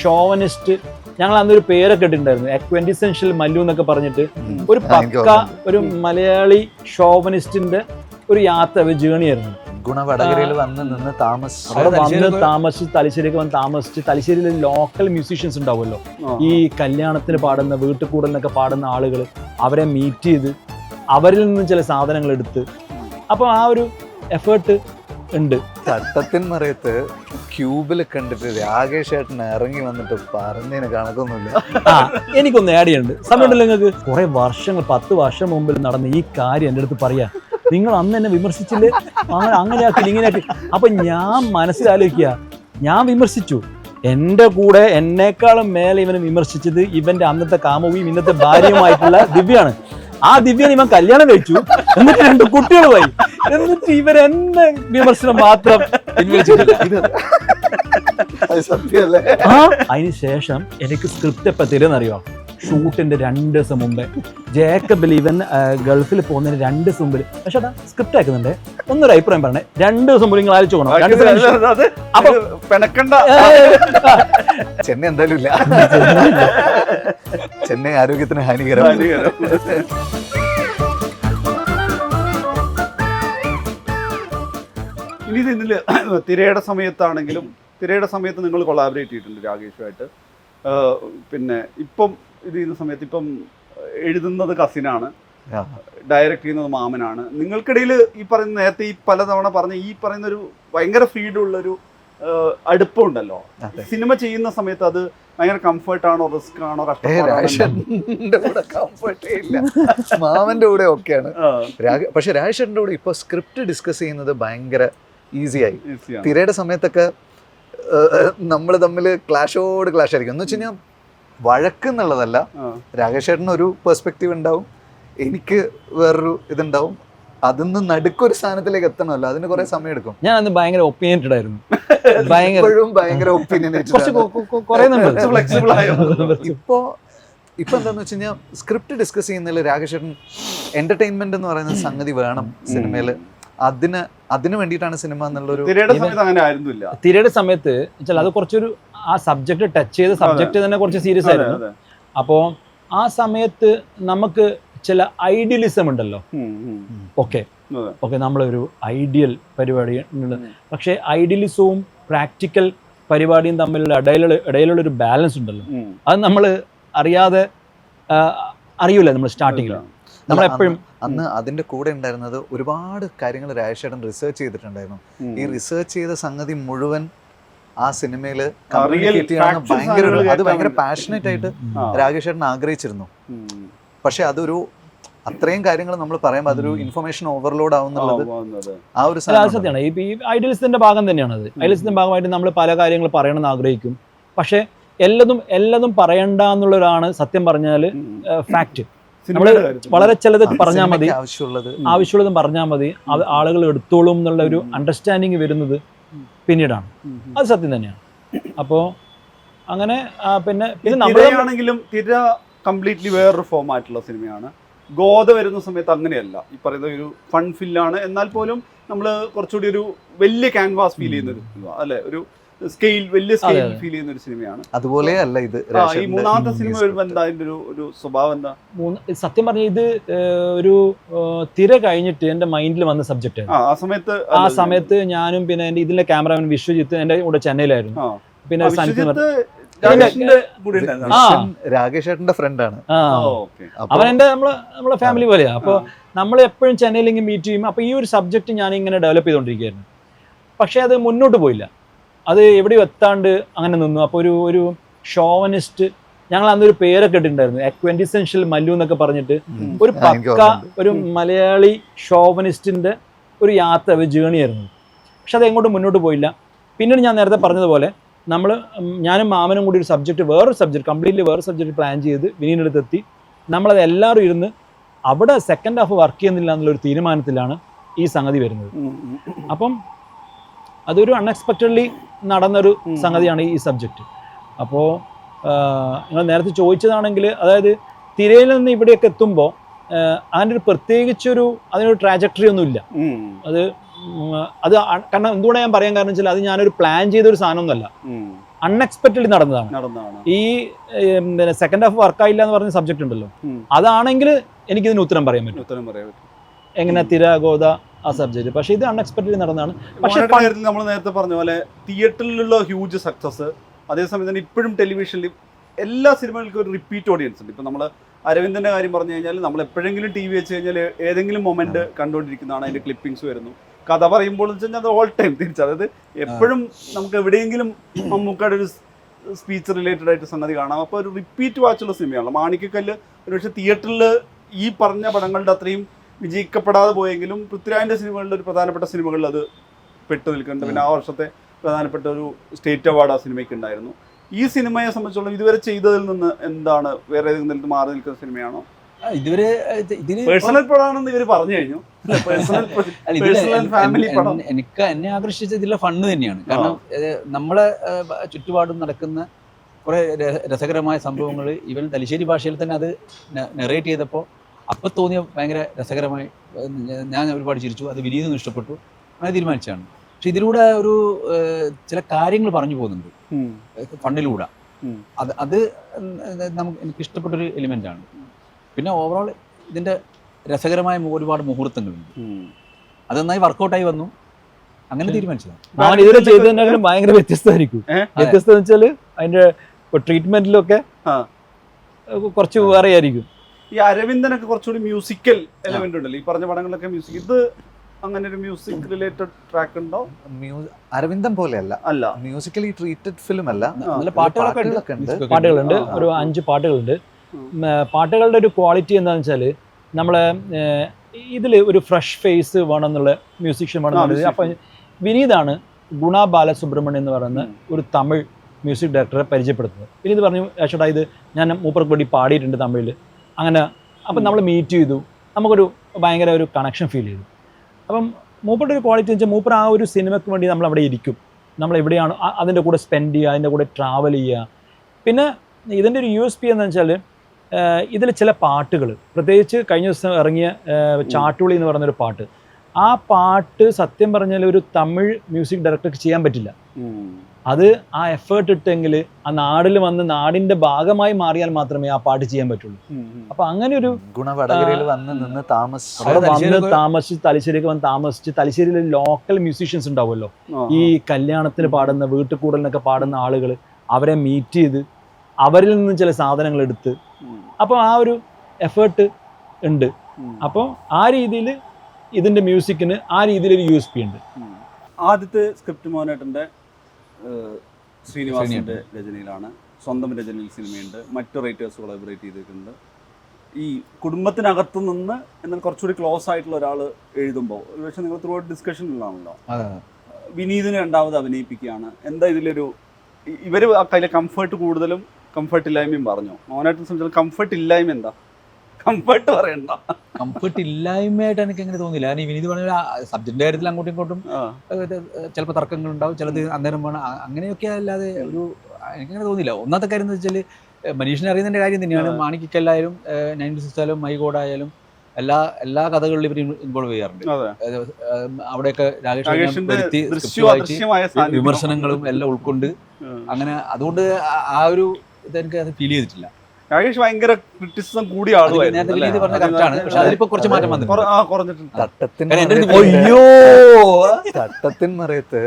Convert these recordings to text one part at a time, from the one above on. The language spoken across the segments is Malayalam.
ഷോവനിസ്റ്റ് ഞങ്ങൾ അന്നൊരു പേരൊക്കെ ഇട്ടിട്ടുണ്ടായിരുന്നു. എക്വെന്റിസെൻഷ്യൽ മല്ലു എന്നൊക്കെ പറഞ്ഞിട്ട് ഒരു പക്ക ഒരു മലയാളി ഷോവനിസ്റ്റിന്റെ ഒരു യാത്ര ഒരു ജേണി ആയിരുന്നു. ഗുണവടകരയിൽ വന്ന് നിന്ന് താമസിച്ച് അവിടെ വന്ന് തലശ്ശേരി താമസിച്ച് തലശ്ശേരിക്ക് വന്ന് താമസിച്ച് തലശ്ശേരിയിൽ ലോക്കൽ മ്യൂസീഷ്യൻസ് ഉണ്ടാവുമല്ലോ. ഈ കല്യാണത്തിന് പാടുന്ന വീട്ടിൽ കൂടലിനൊക്കെ പാടുന്ന ആളുകൾ അവരെ മീറ്റ് ചെയ്ത് അവരിൽ നിന്ന് ചില സാധനങ്ങൾ എടുത്ത് അപ്പോൾ ആ ഒരു എഫേർട്ട് ഉണ്ട്. ചട്ടത്തിന് മറയത്ത് ക്യൂബിൽ കണ്ടിട്ട് രാകേഷ് ഏട്ടൻ ഇറങ്ങി വന്നിട്ട് പറഞ്ഞതിന് കണക്കൊന്നുമില്ല. ആ എനിക്കൊന്ന് ആഡ് ചെയ്യണ്ട്. സമയമുണ്ടല്ലോ നിങ്ങൾക്ക്? കുറെ വർഷങ്ങൾ പത്ത് വർഷം മുമ്പിൽ നടന്ന ഈ കാര്യം എന്റെ അടുത്ത് പറയാ. നിങ്ങൾ അന്ന് എന്നെ വിമർശിച്ചില്ലേ? അങ്ങനെ അങ്ങനെയാക്കി ഇങ്ങനെയാക്കി അപ്പൊ ഞാൻ മനസ്സിലാലോചിക്കുക ഞാൻ വിമർശിച്ചു. എന്റെ കൂടെ എന്നെക്കാളും മേലെ ഇവനെ വിമർശിച്ചത് ഇവന്റെ അന്നത്തെ കാമുകിയും ഇന്നത്തെ ഭാര്യയുമായിട്ടുള്ള ദിവ്യാണ്. ആ ദിവ്യൻ ഇവൻ കല്യാണം കഴിച്ചു. എന്നിട്ട് രണ്ട് കുട്ടികളുമായി. എന്നിട്ട് ഇവരെന്നെ എന്നെ വിമർശനം മാത്രം പിൻവലിച്ചിട്ടില്ല. ഇത് അത് സത്യമല്ലേ ആ. അതിന് ശേഷം എനിക്ക് സ്ക്രിപ്റ്റ് എപ്പോൾ തരുമെന്നറിയോ ഷൂട്ടിന്റെ രണ്ട് ദിവസം മുമ്പേ. ജേക്കബ് ഇവൻ ഗൾഫിൽ പോകുന്നതിന് രണ്ട് ദിവസം മുമ്പിൽ പക്ഷെ അതാ സ്ക്രിപ്റ്റ് ആക്കുന്നുണ്ട്. ഒന്നൊരു അഭിപ്രായം പറഞ്ഞേ. രണ്ട് ദിവസം മുമ്പ് നിങ്ങൾ ആലോചിച്ച് പോകണം രണ്ട് ദിവസം പിണക്കണ്ട. ചെന്നൈ എന്തായാലും ഇല്ല. ചെന്നൈ ആരോഗ്യത്തിന് ഹാനികരം. ഹാനികരം. ഇനി ഇതിൽ തിരയുടെ സമയത്താണെങ്കിലും തിരയുടെ സമയത്ത് നിങ്ങൾ കൊളാബറേറ്റ് ചെയ്തിട്ടുണ്ട് രാകേഷുമായിട്ട്. പിന്നെ ഇപ്പം ഇത് ചെയ്യുന്ന സമയത്ത് ഇപ്പം എഴുതുന്നത് കസിനാണ്. ഡയറക്റ്റ് ചെയ്യുന്നത് മാമനാണ്. നിങ്ങൾക്കിടയിൽ ഈ പറയുന്ന നേരത്തെ ഈ പലതവണ പറഞ്ഞ ഈ പറയുന്ന ഒരു ഭയങ്കര ഫ്രീഡം ഉള്ളൊരു അടുപ്പമുണ്ടല്ലോ സിനിമ ചെയ്യുന്ന സമയത്ത് അത് ഭയങ്കര കംഫർട്ട് ആണോ റിസ്ക് ആണോ രാജേഷന്റെ കൂടെ കംഫർട്ടേ ഇല്ല. മാമന്റെ കൂടെ ഒക്കെയാണ്. പക്ഷെ രാജേഷന്റെ കൂടെ ഇപ്പൊ സ്ക്രിപ്റ്റ് ഡിസ്കസ് ചെയ്യുന്നത് ഭയങ്കര ഈസിയായി. തിരയുടെ സമയത്തൊക്കെ നമ്മൾ തമ്മിൽ ക്ലാഷോട് ക്ലാഷ് ആയിരിക്കും എന്ന് വെച്ച് കഴിഞ്ഞാൽ വഴക്ക് എന്നുള്ളതല്ല രാകേഷ് ചേട്ടന് ഒരു പെർസ്പെക്റ്റീവ് ഉണ്ടാവും എനിക്ക് വേറൊരു ഇതുണ്ടാവും അതിന്ന് നടുക്കൊരു സ്ഥാനത്തിലേക്ക് എത്തണമല്ലോ അതിന് കുറെ സമയം എടുക്കും. ഞാൻ അന്ന് ഭയങ്കര ഒപ്പീനിയറ്റഡ് ആയിരുന്നു. ഭയങ്കര ഇപ്പോഴും ഭയങ്കര ഇപ്പോ ഇപ്പൊ എന്താന്ന് വെച്ച് കഴിഞ്ഞാൽ സ്ക്രിപ്റ്റ് ഡിസ്കസ് ചെയ്യുന്നതിൽ രാകേഷേട്ടൻ എന്റർടൈൻമെന്റ് എന്ന് പറയുന്ന സംഗതി വേണം സിനിമയിൽ അതിന് അതിനു വേണ്ടിയിട്ടാണ് സിനിമ എന്നുള്ളൊരു തിരയുടെ സമയത്ത് വെച്ചാൽ അത് കുറച്ചൊരു ആ സബ്ജക്ട് ടച്ച് ചെയ്ത സബ്ജക്ട് തന്നെ കുറച്ച് സീരിയസ് ആയിരുന്നു. അപ്പോ അപ്പോൾ ആ സമയത്ത് നമുക്ക് ചില ഐഡിയലിസം ഉണ്ടല്ലോ. ഓക്കെ. ഓക്കെ നമ്മളൊരു ഐഡിയൽ പരിപാടി പക്ഷെ ഐഡിയലിസവും പ്രാക്ടിക്കൽ പരിപാടിയും തമ്മിലുള്ള ഇടയിലുള്ള ഇടയിലുള്ള ഒരു ബാലൻസ് ഉണ്ടല്ലോ അത് നമ്മൾ അറിയാതെ അറിയൂല നമ്മൾ സ്റ്റാർട്ടിങ്ങിൽ നമ്മൾ എപ്പോഴും അന്ന് അതിന്റെ കൂടെ ഉണ്ടായിരുന്നത് ഒരുപാട് കാര്യങ്ങൾ രാജേഷേട്ടൻ റിസർച്ച് ചെയ്തിട്ടുണ്ടായിരുന്നു. ഈ റിസർച്ച് ചെയ്ത സംഗതി മുഴുവൻ ആ സിനിമയിൽ കമ്മ്യൂണിക്കേറ്റ് ഭയങ്കര അത് ഭയങ്കര പാഷനേറ്റ് ആയിട്ട് രാജേഷേട്ടൻ രാകേഷേട്ടൻ ആഗ്രഹിച്ചിരുന്നു. പക്ഷെ അതൊരു അത്രയും കാര്യങ്ങൾ നമ്മൾ പറയുമ്പോൾ അതൊരു ഇൻഫർമേഷൻ ഓവർലോഡ് ആവുന്നുള്ളത് ആ ഒരു സത്യമാണ്. ഈ ഐഡിയലിസത്തിന്റെ ഭാഗം തന്നെയാണ് അത്. ഐഡിയലിസത്തിന്റെ ഭാഗമായിട്ട് നമ്മൾ പല കാര്യങ്ങൾ പറയണമെന്ന് ആഗ്രഹിക്കും. പക്ഷേ എല്ലതും എല്ലതും പറയണ്ട എന്നുള്ളതാണ് സത്യം പറഞ്ഞാൽ ഉം. കാര്യത്തിൽ. വളരെ ചിലത് പറഞ്ഞാൽ മതി. ആവശ്യമുള്ളത്. ആവശ്യമുള്ളതും പറഞ്ഞാൽ മതി. ആളുകൾ എടുത്തോളും എന്നുള്ള ഒരു. അണ്ടർസ്റ്റാൻഡിങ് വരുന്നത് പിന്നീടാണ്. അത് സത്യം തന്നെയാണ്. അപ്പോ അങ്ങനെ പിന്നെ പിന്നെ നമ്മൾ തിരയാണെങ്കിലും തിര കംപ്ലീറ്റ്ലി വേറൊരു ഫോമായിട്ടുള്ള സിനിമയാണ്. ഗോത വരുന്ന സമയത്ത് അങ്ങനെയല്ല. ഈ പറയുന്ന ഒരു ഫൺ ഫില്ലാണ് എന്നാൽ പോലും നമ്മൾ കുറച്ചുകൂടി ഒരു വലിയ ക്യാൻവാസ് ഫീൽ ചെയ്യുന്ന ഒരു അല്ലെ? ഒരു സ്കെയിൽ വലിയ സ്കെയിൽ. ഫീൽ ചെയ്യുന്ന ഒരു സിനിമയാണ് അതുപോലെ അല്ല ഇത് ഈ മൂന്നാമത്തെ സിനിമ. വരുമ്പോൾ എന്താ അതിന്റെ ഒരു ഒരു സ്വഭാവം എന്താ? മൂന്ന് സത്യം പറഞ്ഞ ഇത് ഒരു തിര കഴിഞ്ഞിട്ട് എന്റെ മൈൻഡിൽ വന്ന സബ്ജക്റ്റ് ആ ആ സമയത്ത് ആ സമയത്ത് ഞാനും പിന്നെ എന്റെ ഇതിലെ ക്യാമറാമാൻ വിശ്വജിത്ത് എന്റെ കൂടെ ചെന്നൈയിലായിരുന്നു. പിന്നെ? ആ. രാകേഷേട്ടന്റെ ഫ്രണ്ടാണ് അവൻ എന്റെ നമ്മളെ നമ്മളെ ഫാമിലി പോലെയാ. അപ്പൊ നമ്മൾ എപ്പോഴും ചെന്നൈയിൽ ഇങ്ങനെ മീറ്റ് ചെയ്യും. അപ്പൊ ഈ ഒരു സബ്ജക്ട് ഞാൻ ഇങ്ങനെ ഡെവലപ്പ് ചെയ്തുകൊണ്ടിരിക്കുകയായിരുന്നു പക്ഷെ അത് മുന്നോട്ട് പോയില്ല. അത് എവിടെയും എത്താണ്ട് അങ്ങനെ നിന്നു. അപ്പോൾ ഒരു ഒരു ഷോവനിസ്റ്റ് ഞങ്ങൾ അന്നൊരു പേരൊക്കെ ഇട്ടിട്ടുണ്ടായിരുന്നു. എക്വെന്റിസെൻഷ്യൽ മല്ലു എന്നൊക്കെ പറഞ്ഞിട്ട് ഒരു പക്ക ഒരു മലയാളി ഷോവനിസ്റ്റിന്റെ ഒരു യാത്ര ഒരു ജേണി ആയിരുന്നു. പക്ഷെ അത് എങ്ങോട്ടും മുന്നോട്ട് പോയില്ല. പിന്നീട് ഞാൻ നേരത്തെ പറഞ്ഞതുപോലെ നമ്മൾ ഞാനും മാമനും കൂടി ഒരു സബ്ജക്റ്റ് വേറൊരു സബ്ജക്റ്റ് കംപ്ലീറ്റ്ലി വേറെ സബ്ജക്റ്റ് പ്ലാൻ ചെയ്ത് വിനീന്റെ എത്തി നമ്മളത് എല്ലാവരും ഇരുന്ന് അവിടെ സെക്കൻഡ് ഹാഫ് വർക്ക് ചെയ്യുന്നില്ല എന്നുള്ളൊരു തീരുമാനത്തിലാണ് ഈ സംഗതി വരുന്നത്. അപ്പം അതൊരു അൺഎക്സ്പെക്റ്റഡ്ലി നടന്നൊരു. സംഗതിയാണ് ഈ സബ്ജക്റ്റ് അപ്പോൾ നിങ്ങൾ നേരത്തെ ചോദിച്ചതാണെങ്കിൽ അതായത് തിരയിൽ നിന്ന് ഇവിടെയൊക്കെ എത്തുമ്പോൾ അതിന്റെ ഒരു പ്രത്യേകിച്ചൊരു അതിനൊരു ട്രാജക്ടറി ഒന്നുമില്ല. അത് അത് കാരണം എന്തുകൊണ്ടാണ് ഞാൻ പറയാൻ കാരണം വെച്ചാൽ അത് ഞാനൊരു പ്ലാൻ ചെയ്തൊരു സാധനമൊന്നുമല്ല. ഉം. അൺഎക്സ്പെക്റ്റഡ്ലി നടന്നതാണ്. ഈ പിന്നെ സെക്കൻഡ് ഹാഫ് വർക്കായില്ല എന്ന് പറഞ്ഞ സബ്ജക്റ്റ് ഉണ്ടല്ലോ. അതാണെങ്കിൽ എനിക്കിതിന് ഉത്തരം പറയാൻ പറ്റും. ഉത്തരം പറയാൻ പറ്റും. എങ്ങനെ തിര ഗോദ ആ സബ്ജക്റ്റ് പക്ഷേ ഇത് അൺഎക്സ്പെക്ടഡ് നടന്നതാണ്. പക്ഷേ കാര്യത്തിൽ നമ്മൾ നേരത്തെ പറഞ്ഞ പോലെ തിയേറ്ററിലുള്ള ഹ്യൂജ് സക്സസ് അതേസമയം തന്നെ ഇപ്പോഴും ടെലിവിഷനിൽ എല്ലാ സിനിമകൾക്കും ഒരു റിപ്പീറ്റ് ഓഡിയൻസ് ഉണ്ട്. ഇപ്പം നമ്മൾ അരവിന്ദന്റെ കാര്യം പറഞ്ഞു കഴിഞ്ഞാൽ നമ്മൾ എപ്പോഴെങ്കിലും ടി വി വെച്ച് കഴിഞ്ഞാൽ ഏതെങ്കിലും മൊമെന്റ് കണ്ടുകൊണ്ടിരിക്കുന്നതാണ് അതിന്റെ ക്ലിപ്പിങ്സ് വരുന്നു. കഥ പറയുമ്പോൾ എന്ന് വെച്ചാൽ അത് ഓൾ ടൈം തിരിച്ച്. അതായത് എപ്പോഴും നമുക്ക് എവിടെയെങ്കിലും മമ്മൂക്കയുടെ ഒരു സ്പീച്ച് റിലേറ്റഡ് ആയിട്ട് സംഗതി കാണാം. അപ്പോൾ ഒരു റിപ്പീറ്റ് വാച്ചുള്ള സിനിമയാണ് മാണിക്കക്കല്ല് ഒരുപക്ഷെ തിയേറ്ററിൽ ഈ പറഞ്ഞ പടങ്ങളുടെ അത്രയും വിജയിക്കപ്പെടാതെ പോയെങ്കിലും പൃഥ്വിരാജിന്റെ സിനിമകളിൽ ഒരു പ്രധാനപ്പെട്ട സിനിമകളിൽ അത് പെട്ടു നിൽക്കുന്നുണ്ട്. പിന്നെ ആ വർഷത്തെ പ്രധാനപ്പെട്ട ഒരു സ്റ്റേറ്റ് അവാർഡ് ആ സിനിമയ്ക്ക് ഉണ്ടായിരുന്നു. ഈ സിനിമയെ സംബന്ധിച്ചോളം ഇതുവരെ ചെയ്തതിൽ നിന്ന് എന്താണ് വേറെ ഏതെങ്കിലും നിലത്ത് മാറി നിൽക്കുന്ന സിനിമയാണോ? ഇതുവരെ പേഴ്സണൽ പടമാണെന്ന് ഇവർ പറഞ്ഞു കഴിഞ്ഞു. എനിക്ക് എന്നെ ആകർഷിച്ച ഇതിലെ ഫണ്ട് തന്നെയാണ്. കാരണം നമ്മളെ ചുറ്റുപാടും നടക്കുന്ന കുറെ രസകരമായ സംഭവങ്ങൾ ഇവൻ തലശ്ശേരി ഭാഷയിൽ തന്നെ അത് നെറേറ്റ് ചെയ്തപ്പോൾ അപ്പം തോന്നിയ ഭയങ്കര രസകരമായി ഞാൻ ഒരുപാട് ചിരിച്ചു. അത് വിനീതം ഇഷ്ടപ്പെട്ടു. അങ്ങനെ തീരുമാനിച്ചാണ് പക്ഷെ ഇതിലൂടെ ഒരു ചില കാര്യങ്ങൾ പറഞ്ഞു പോകുന്നുണ്ട്. ഫണ്ടിലൂടെ. അത് അത് നമുക്ക് എനിക്ക് ഇഷ്ടപ്പെട്ടൊരു എലിമെന്റ് ആണ്. പിന്നെ ഓവറോൾ ഇതിന്റെ രസകരമായ ഒരുപാട് മുഹൂർത്തങ്ങളുണ്ട്. അത് നന്നായി വർക്കൗട്ടായി വന്നു. അങ്ങനെ തീരുമാനിച്ചതാണ്. ഞാൻ ഇതുവരെ ചെയ്തതിനേക്കാളും ഭയങ്കര വ്യത്യസ്തമായിരിക്കും? വ്യത്യസ്തം വെച്ചാൽ അതിന്റെ ട്രീറ്റ്മെന്റിലൊക്കെ ആ. കുറച്ച് വേറെ ആയിരിക്കും ഈ അരവിന്ദനൊക്കെ കുറച്ചുകൂടി മ്യൂസിക്കൽ എലമെന്റ് ഉണ്ടല്ലോ. ഈ പറഞ്ഞ പടങ്ങളിലൊക്കെ മ്യൂസിക് ഇത് അങ്ങനെ ഒരു മ്യൂസിക് റിലേറ്റഡ് ട്രാക്ക് ഉണ്ടോ? അരവിന്ദം പോലെയല്ല. അല്ല. മ്യൂസിക്കലി ട്രീറ്റഡ് ഫിലിം അല്ല. നല്ല പാട്ടുകളൊക്കെ ഉണ്ട്. പാട്ടുകളുണ്ട്. ഒരു അഞ്ച് പാട്ടുകളുണ്ട്. പാട്ടുകളുടെ ഒരു ക്വാളിറ്റി എന്താണെന്ന് വെച്ചാൽ നമ്മളെ ഇതിൽ ഒരു ഫ്രഷ് ഫേസ് വേണമെന്നുള്ള മ്യൂസിഷ്യൻ വേണമെന്നുള്ളത്. അപ്പം വിനീതാണ് ഗുണ ബാലസുബ്രഹ്മണ്യം എന്ന് പറയുന്ന ഒരു തമിഴ് മ്യൂസിക് ഡയറക്ടറെ പരിചയപ്പെടുത്തുന്നത്. വിനീത് പറഞ്ഞു ചേട്ടാ ഇത് ഞാൻ മൂപ്പർക്ക് വേണ്ടി പാടിയിട്ടുണ്ട് തമിഴിൽ അങ്ങനെ അപ്പം നമ്മൾ മീറ്റ് ചെയ്തു. നമുക്കൊരു ഭയങ്കര ഒരു കണക്ഷൻ ഫീൽ ചെയ്തു. അപ്പം മൂപ്പറുടെ ഒരു ക്വാളിറ്റി എന്ന് വെച്ചാൽ മൂപ്പർ ആ ഒരു സിനിമയ്ക്ക് വേണ്ടി നമ്മൾ അവിടെ ഇരിക്കും. നമ്മൾ എവിടെയാണ് അതിന്റെ കൂടെ സ്പെൻഡ് ചെയ്യുക അതിന്റെ കൂടെ ട്രാവൽ ചെയ്യുക. പിന്നെ ഇതിന്റെ ഒരു യു എസ് പി എന്ന് വെച്ചാൽ ഇതിൽ ചില പാട്ടുകൾ. പ്രത്യേകിച്ച് കഴിഞ്ഞ ദിവസം ഇറങ്ങിയ ചാട്ടുളി എന്ന് പറയുന്നൊരു പാട്ട്. ആ പാട്ട് സത്യം പറഞ്ഞാൽ ഒരു തമിഴ് മ്യൂസിക് ഡയറക്ടർക്ക് ചെയ്യാൻ പറ്റില്ല. അത് ആ എഫേർട്ട് ഇട്ടെങ്കിൽ ആ നാടിൽ വന്ന് നാടിന്റെ ഭാഗമായി മാറിയാൽ മാത്രമേ ആ പാട്ട് ചെയ്യാൻ പറ്റുള്ളൂ. അപ്പൊ അങ്ങനെ ഒരു ഗുണവടകരയിൽ വന്ന് നിന്ന് താമസിച്ച് തലശ്ശേരിക്ക് വന്ന് താമസിച്ച് തലശ്ശേരിയിൽ ലോക്കൽ മ്യൂസീഷ്യൻസ് ഉണ്ടാവുമല്ലോ. ഈ കല്യാണത്തിന് പാടുന്ന വീട്ടുകൂടലിനൊക്കെ പാടുന്ന ആളുകൾ അവരെ മീറ്റ് ചെയ്ത് അവരിൽ നിന്ന് ചില സാധനങ്ങൾ എടുത്ത് അപ്പോൾ ആ ഒരു എഫേർട്ട് ഉണ്ട്. അപ്പോൾ ആ രീതിയിൽ ഇതിന്റെ മ്യൂസിക്കിന് ആ രീതിയിലൊരു യു എസ് പി ഉണ്ട്. ആദ്യത്തെ സ്ക്രിപ്റ്റ് മോഹനേട്ടന്റെ ശ്രീനിവാസിന്റെ രചനയിലാണ്. സ്വന്തം രചനയിൽ സിനിമയുണ്ട്. മറ്റു റൈറ്റേഴ്സ് കൊളാബറേറ്റ് ചെയ്തിട്ടുണ്ട്. ഈ കുടുംബത്തിനകത്ത് നിന്ന് എന്നാൽ കുറച്ചുകൂടി ക്ലോസ് ആയിട്ടുള്ള ഒരാൾ എഴുതുമ്പോൾ ഒരുപക്ഷെ നിങ്ങൾ ത്രൂ ഔട്ട് ഡിസ്കഷനിലാണല്ലോ. വിനീതിനെ രണ്ടാമത് അഭിനയിപ്പിക്കുകയാണ്. എന്താ ഇതിലൊരു ഇവർ കയ്യിലെ കംഫർട്ട് കൂടുതലും കംഫർട്ട് ഇല്ലായ്മയും പറഞ്ഞു. മോനായിട്ട് സംബന്ധിച്ചാൽ കംഫർട്ട് ഇല്ലായ്മ എന്താ? കംഫർട്ട് പറയണ്ട. കംഫർട്ട് ഇല്ലായ്മയായിട്ട് എനിക്ക് അങ്ങനെ തോന്നില്ല കാരണം ഈ വിനീത് പറഞ്ഞ സബ്ജക്റ്റിന്റെ കാര്യത്തിൽ അങ്ങോട്ടും ഇങ്ങോട്ടും ചിലപ്പോൾ തർക്കങ്ങൾ ഉണ്ടാവും ചിലത് അന്നേരം വേണം. അങ്ങനെയൊക്കെ അല്ലാതെ ഒരു എനിക്കങ്ങനെ തോന്നില്ല ഒന്നാമത്തെ കാര്യം എന്ന് വെച്ചാൽ മനീഷിനെ അറിയുന്നതിന്റെ കാര്യം തന്നെയാണ്. മാണിക്കല്ലായാലും നയന്റി സിക്സ് ആയാലും മൈഗോഡായാലും എല്ലാ എല്ലാ കഥകളിലും ഇവർ ഇൻവോൾവ് ചെയ്യാറുണ്ട്. അവിടെയൊക്കെ രാകേഷ്. വിമർശനങ്ങളും എല്ലാം ഉൾക്കൊണ്ട് അങ്ങനെ അതുകൊണ്ട് ആ- ആ ഒരു ഇതെനിക്ക് അത് ഫീൽ ചെയ്തിട്ടില്ല. രാകേഷ് ഭയങ്കര ക്രിറ്റിസിസം കൂടിയ അയ്യോ! തട്ടത്തിൻ മറയത്ത്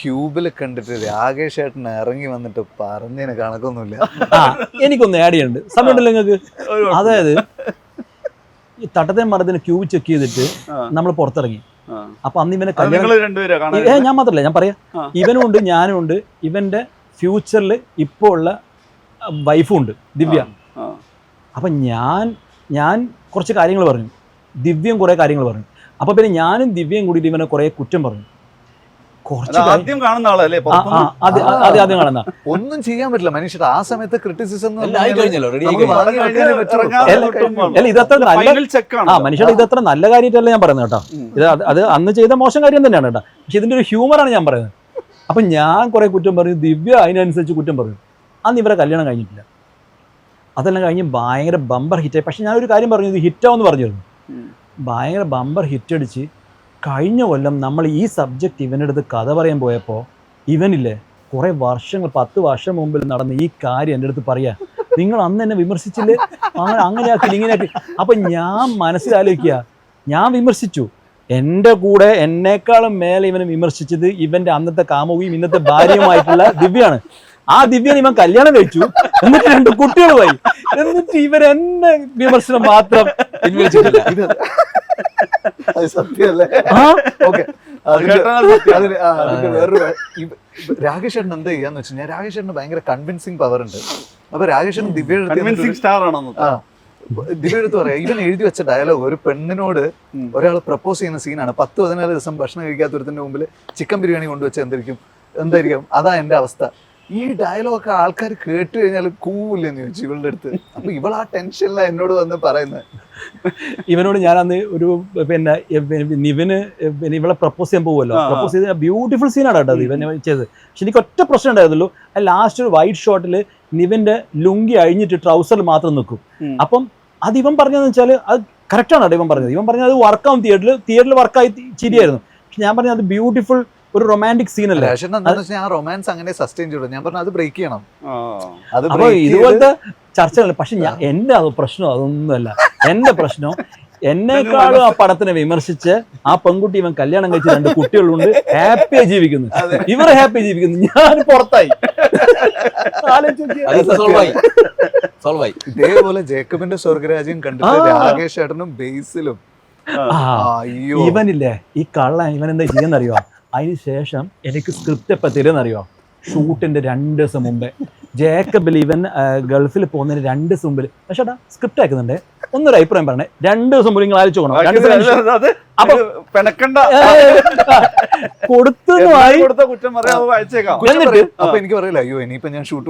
ക്യൂബിൽ കണ്ടിട്ട് രാകേഷ് ഏട്ടൻ ഇറങ്ങി വന്നിട്ട് പറഞ്ഞതിന് കണക്കൊന്നുമില്ല. ആ എനിക്കൊന്ന് ആഡ് ചെയ്യുന്നുണ്ട് സമയമുണ്ടല്ലോ നിങ്ങൾക്ക്? അതായത് ഈ തട്ടത്തെ മരത്തിന് ക്യൂബ് ചെക്ക് ചെയ്തിട്ട് നമ്മൾ പുറത്തിറങ്ങി. അപ്പൊ അന്ന് ഇവനെ ഏഹ് കല്യാണം ഞാൻ മാത്രല്ല ഞാൻ പറയാ. ഇവനും ഉണ്ട് ഞാനും ഉണ്ട് ഇവന്റെ ഫ്യൂച്ചറിൽ ഇപ്പോ ഉള്ള വൈഫും ഉണ്ട് ദിവ്യ. അപ്പം ഞാൻ ഞാൻ കുറച്ച് കാര്യങ്ങൾ പറഞ്ഞു. ദിവ്യം കുറേ കാര്യങ്ങൾ പറഞ്ഞു. അപ്പോൾ പിന്നെ ഞാനും ദിവ്യയും കൂടി ഇവനെ കുറേ കുറ്റം പറഞ്ഞു. കുറച്ച് ആദ്യം കാണുന്ന ആളല്ലേ? ആദ്യം കാണുന്ന. ഒന്നും ചെയ്യാൻ പറ്റില്ല മനുഷ്യർ ആ സമയത്ത് ക്രിറ്റിസിസം മനുഷ്യർ ഇതത്ര നല്ല കാര്യമായിട്ടല്ല ഞാൻ പറയുന്നത് കേട്ടോ. ഇത് അത് അത് അന്ന് ചെയ്ത മോശം കാര്യം തന്നെയാണ് കേട്ടോ. പക്ഷെ ഇതിന്റെ ഒരു ഹ്യൂമറാണ് ഞാൻ പറയുന്നത്. അപ്പൊ ഞാൻ കുറെ കുറ്റം പറഞ്ഞു ദിവ്യ അതിനനുസരിച്ച് കുറ്റം പറഞ്ഞു. അന്ന് ഇവരെ കല്യാണം കഴിഞ്ഞിട്ടില്ല. അതെല്ലാം കഴിഞ്ഞ് ഭയങ്കര ബമ്പർ ഹിറ്റായി പക്ഷെ ഞാനൊരു കാര്യം പറഞ്ഞു ഇത് ഹിറ്റാവെന്ന് പറഞ്ഞിരുന്നു. ഭയങ്കര ബമ്പർ ഹിറ്റ് അടിച്ച് കഴിഞ്ഞ കൊല്ലം നമ്മൾ ഈ സബ്ജക്റ്റ് ഇവന്റെ അടുത്ത് കഥ പറയാൻ പോയപ്പോൾ ഇവനില്ലേ കുറേ വർഷങ്ങൾ പത്ത് വർഷം മുമ്പിൽ നടന്ന ഈ കാര്യം എന്റെ അടുത്ത് പറയാ. നിങ്ങൾ അന്ന് എന്നെ വിമർശിച്ചില്ലേ? അങ്ങനെ അങ്ങനെയാക്കി ഇങ്ങനെയാക്കി അപ്പൊ ഞാൻ മനസ്സിലാലോചിക്കുക ഞാൻ വിമർശിച്ചു. എന്റെ കൂടെ എന്നെക്കാളും മേലെ ഇവനെ വിമർശിച്ചത് ഇവന്റെ അന്നത്തെ കാമുകിയും ഇന്നത്തെ ഭാര്യയുമായിട്ടുള്ള ദിവ്യാണ് ആ ദിവ്യനെ ഇവൻ കല്യാണം കഴിച്ചു. എന്നിട്ട് രണ്ട് കുട്ടികളുമായി എന്നിട്ട് ഇവൻ എന്നെ വിമർശനം മാത്രം പിൻവലിച്ചിട്ടില്ല അത് സത്യമല്ലേ ഓക്കെ. അതിന് അതിന്റെ വേറൊരു എന്താ ചെയ്യാന്ന് വെച്ച് കഴിഞ്ഞാൽ രാകേഷ് ഭയങ്കര കൺവിൻസിങ് പവർ ഉണ്ട്. അപ്പൊ രാകേഷ് ദിവ്യ സ്റ്റാർ ആണെന്ന് ആ ദിവ്യ എടുത്ത് പറയാം ഇവൻ എഴുതി വെച്ച ഡയലോഗ് ഒരു പെണ്ണിനോട്. ഒരാൾ പ്രപ്പോസ് ചെയ്യുന്ന സീനാണ് പത്ത് പതിനാല് ദിവസം ഭക്ഷണം കഴിക്കാത്തൊരുത്തിന്റെ മുമ്പിൽ ചിക്കൻ ബിരിയാണി കൊണ്ടുവച്ച എന്തായിരിക്കും എന്തായിരിക്കും? അതാ എന്റെ അവസ്ഥ. ഈ ഡയലോഗ് ഒക്കെ ആൾക്കാർ കേട്ട് കഴിഞ്ഞാൽ കൂവില്ലെന്ന് ചോദിച്ചു ഇവളുടെ അടുത്ത്? അപ്പൊ ഇവൾ ആ ടെൻഷനില എന്നോട് വന്ന് പറയുന്നത് ഇവനോട് ഞാൻ അന്ന് ഒരു പിന്നെ പിന്നെ ഇവളെ പ്രപ്പോസ് ചെയ്യാൻ പോകുമല്ലോ ആ, ആ. പ്രപ്പോസ് ചെയ്ത ബ്യൂട്ടിഫുൾ സീനാണ് കേട്ടോ ഇവൻ ചെയ്തത്. പക്ഷെ എനിക്ക് ഒറ്റ പ്രശ്നം ഉണ്ടായിരുന്നുള്ളൂ. ലാസ്റ്റ് ഒരു വൈറ്റ് ഷോട്ടിൽ നിവിന്റെ ലുങ്കി അഴിഞ്ഞിട്ട് ട്രൗസറിൽ മാത്രം നിൽക്കും. അപ്പം അത് ഇവൻ പറഞ്ഞതെന്ന് വെച്ചാൽ അത് കറക്റ്റാണ് കേട്ടോ ഇവൻ പറഞ്ഞത്. ഇവൻ പറഞ്ഞത് അത് വർക്കാവും തിയേറ്ററിൽ തിയേറ്ററിൽ വർക്കായി ചിരിയായിരുന്നു. പക്ഷെ ഞാൻ പറഞ്ഞത് അത് ബ്യൂട്ടിഫുൾ ഒരു റൊമാന്റിക് സീൻ അല്ലേ? ഏട്ടൻ എന്താണെന്ന് വെച്ചാൽ ആ റൊമാൻസ് അങ്ങനെ സസ്റ്റെയിൻ ചെയ്തു ഞാൻ പറഞ്ഞു അത് ബ്രേക്ക് ചെയ്യണം. ആ. അത് അപ്പൊ break ചെയ്ത് ഇതുപോലത്തെ ചർച്ചകൾ പക്ഷെ ഞാൻ എന്റെ അത് പ്രശ്നം അതൊന്നുമല്ല. എന്റെ പ്രശ്നം എന്നെക്കാളും ആ പടത്തിനെ വിമർശിച്ച് ആ പെൺകുട്ടി ഇവൻ കല്യാണം കഴിച്ച് രണ്ട് കുട്ടികളുണ്ട് ഹാപ്പിയായി ജീവിക്കുന്നു. ഇവർ ഹാപ്പി ജീവിക്കുന്നു. ഞാൻ പുറത്തായി. ഇതേപോലെ ജേക്കബിന്റെ സ്വർഗരാജ്യം കണ്ടിട്ട് രാകേഷ് ഏട്ടനും ബേസിലും ഇവനില്ലേ ഈ കള്ള ഇവൻ എന്താ ചെയ്യുന്നറിയോ? അതിന് ശേഷം എനിക്ക് സ്ക്രിപ്റ്റ് എപ്പോ തരുമെന്നറിയോ ഷൂട്ടിന്റെ രണ്ട് ദിവസം മുമ്പേ. ജേക്കബിൽ ഇവൻ ഗൾഫിൽ പോകുന്നതിന് രണ്ട് ദിവസം മുമ്പിൽ പക്ഷേ സ്ക്രിപ്റ്റ് ആക്കുന്നുണ്ട് ഒന്നൊരു അഭിപ്രായം പറഞ്ഞേ. രണ്ട് ദിവസം മുമ്പ് നിങ്ങൾ ആലോചിച്ച് പോകണം രണ്ട് ദിവസം അപ്പൊ- പിണക്കണ്ട. കൊടുത്തതുമായി എന്നിട്ട് അപ്പൊ എനിക്ക് പറയില്ല. അയ്യോ ഇനിയിപ്പോ ഞാൻ ഷൂട്ട്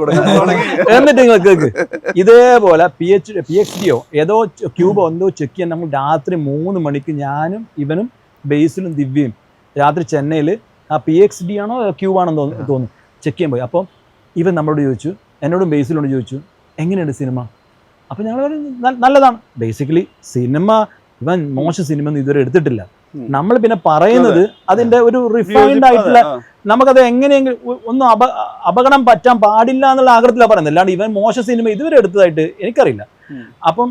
എന്നിട്ട് നിങ്ങൾ കേക്ക്. ഇതേപോലെ പി എച്ച് പി എച്ച് ഡിയോ ഏതോ ക്യൂബോ എന്തോ ചെക്ക് ചെയ്യാൻ നമ്മൾ രാത്രി മൂന്ന് മണിക്ക് ഞാനും ഇവനും ബേസിലും ദിവ്യയും രാത്രി ചെന്നൈയിൽ ആ പി എക്സ് ഡി ആണോ ക്യൂബ് ആണോ തോന്നുന്നു തോന്നുന്നു. ചെക്ക് ചെയ്യാൻ പോയി. അപ്പം ഇവൻ നമ്മളോട് ചോദിച്ചു എന്നോടും ബേസിലോട് ചോദിച്ചു എങ്ങനെയുണ്ട് സിനിമ? അപ്പം ഞങ്ങൾ നല്ലതാണ്. ബേസിക്കലി സിനിമ ഇവൻ മോശം സിനിമ ഒന്നും ഇതുവരെ എടുത്തിട്ടില്ല. നമ്മൾ പിന്നെ പറയുന്നത് അതിന്റെ ഒരു റിഫൈൻഡ് ആയിട്ടുള്ള. നമുക്കത് എങ്ങനെയെങ്കിലും ഒന്നും അപ അപകടം പറ്റാൻ പാടില്ല എന്നുള്ള ആഗ്രഹത്തിലാണ് പറയുന്നത്. അല്ലാണ്ട് ഇവൻ മോശം സിനിമ ഇതുവരെ എടുത്തതായിട്ട് എനിക്കറിയില്ല. അപ്പം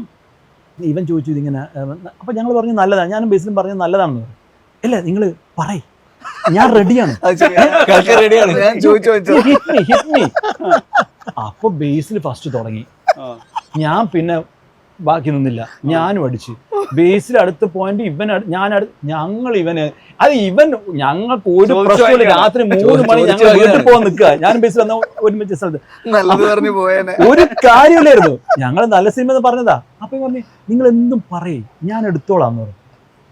ഇവൻ ചോദിച്ചു ഇതിങ്ങനെ അപ്പം ഞങ്ങൾ പറഞ്ഞു നല്ലതാണ്. ഞാനും ബേസിലും പറഞ്ഞു നല്ലതാണെന്ന് പറഞ്ഞു. ഇല്ല നിങ്ങൾ പറയ്. ഞാൻ റെഡിയാണ് ഞാൻ അപ്പൊ ബേസിൽ ഫസ്റ്റ് തുടങ്ങി. ഞാൻ പിന്നെ ബാക്കി നിന്നില്ല. ഞാനും അടിച്ച്. ബേസിൽ അടുത്ത പോയിന്റ് ഇവൻ ഞാൻ ഞങ്ങൾ ഇവന് അത് ഇവൻ ഞങ്ങൾക്ക് ഒരു പ്രശ്നമില്ല രാത്രി മൂന്ന് മണി ഞങ്ങൾ. വീട്ടിൽ പോകാൻ നിൽക്കുക. ഞാനും ബേസിൽ വന്ന ഒരുമിച്ച് സ്ഥലത്ത്. നല്ലത് പറഞ്ഞു പോയേനെ. ഒരു കാര്യമില്ലായിരുന്നു. ഞങ്ങൾ നല്ല സിനിമ എന്ന് പറഞ്ഞതാ. അപ്പൊ പറഞ്ഞു നിങ്ങൾ എന്തും പറയേ. ഞാൻ എടുത്തോളാം എന്ന് പറഞ്ഞു.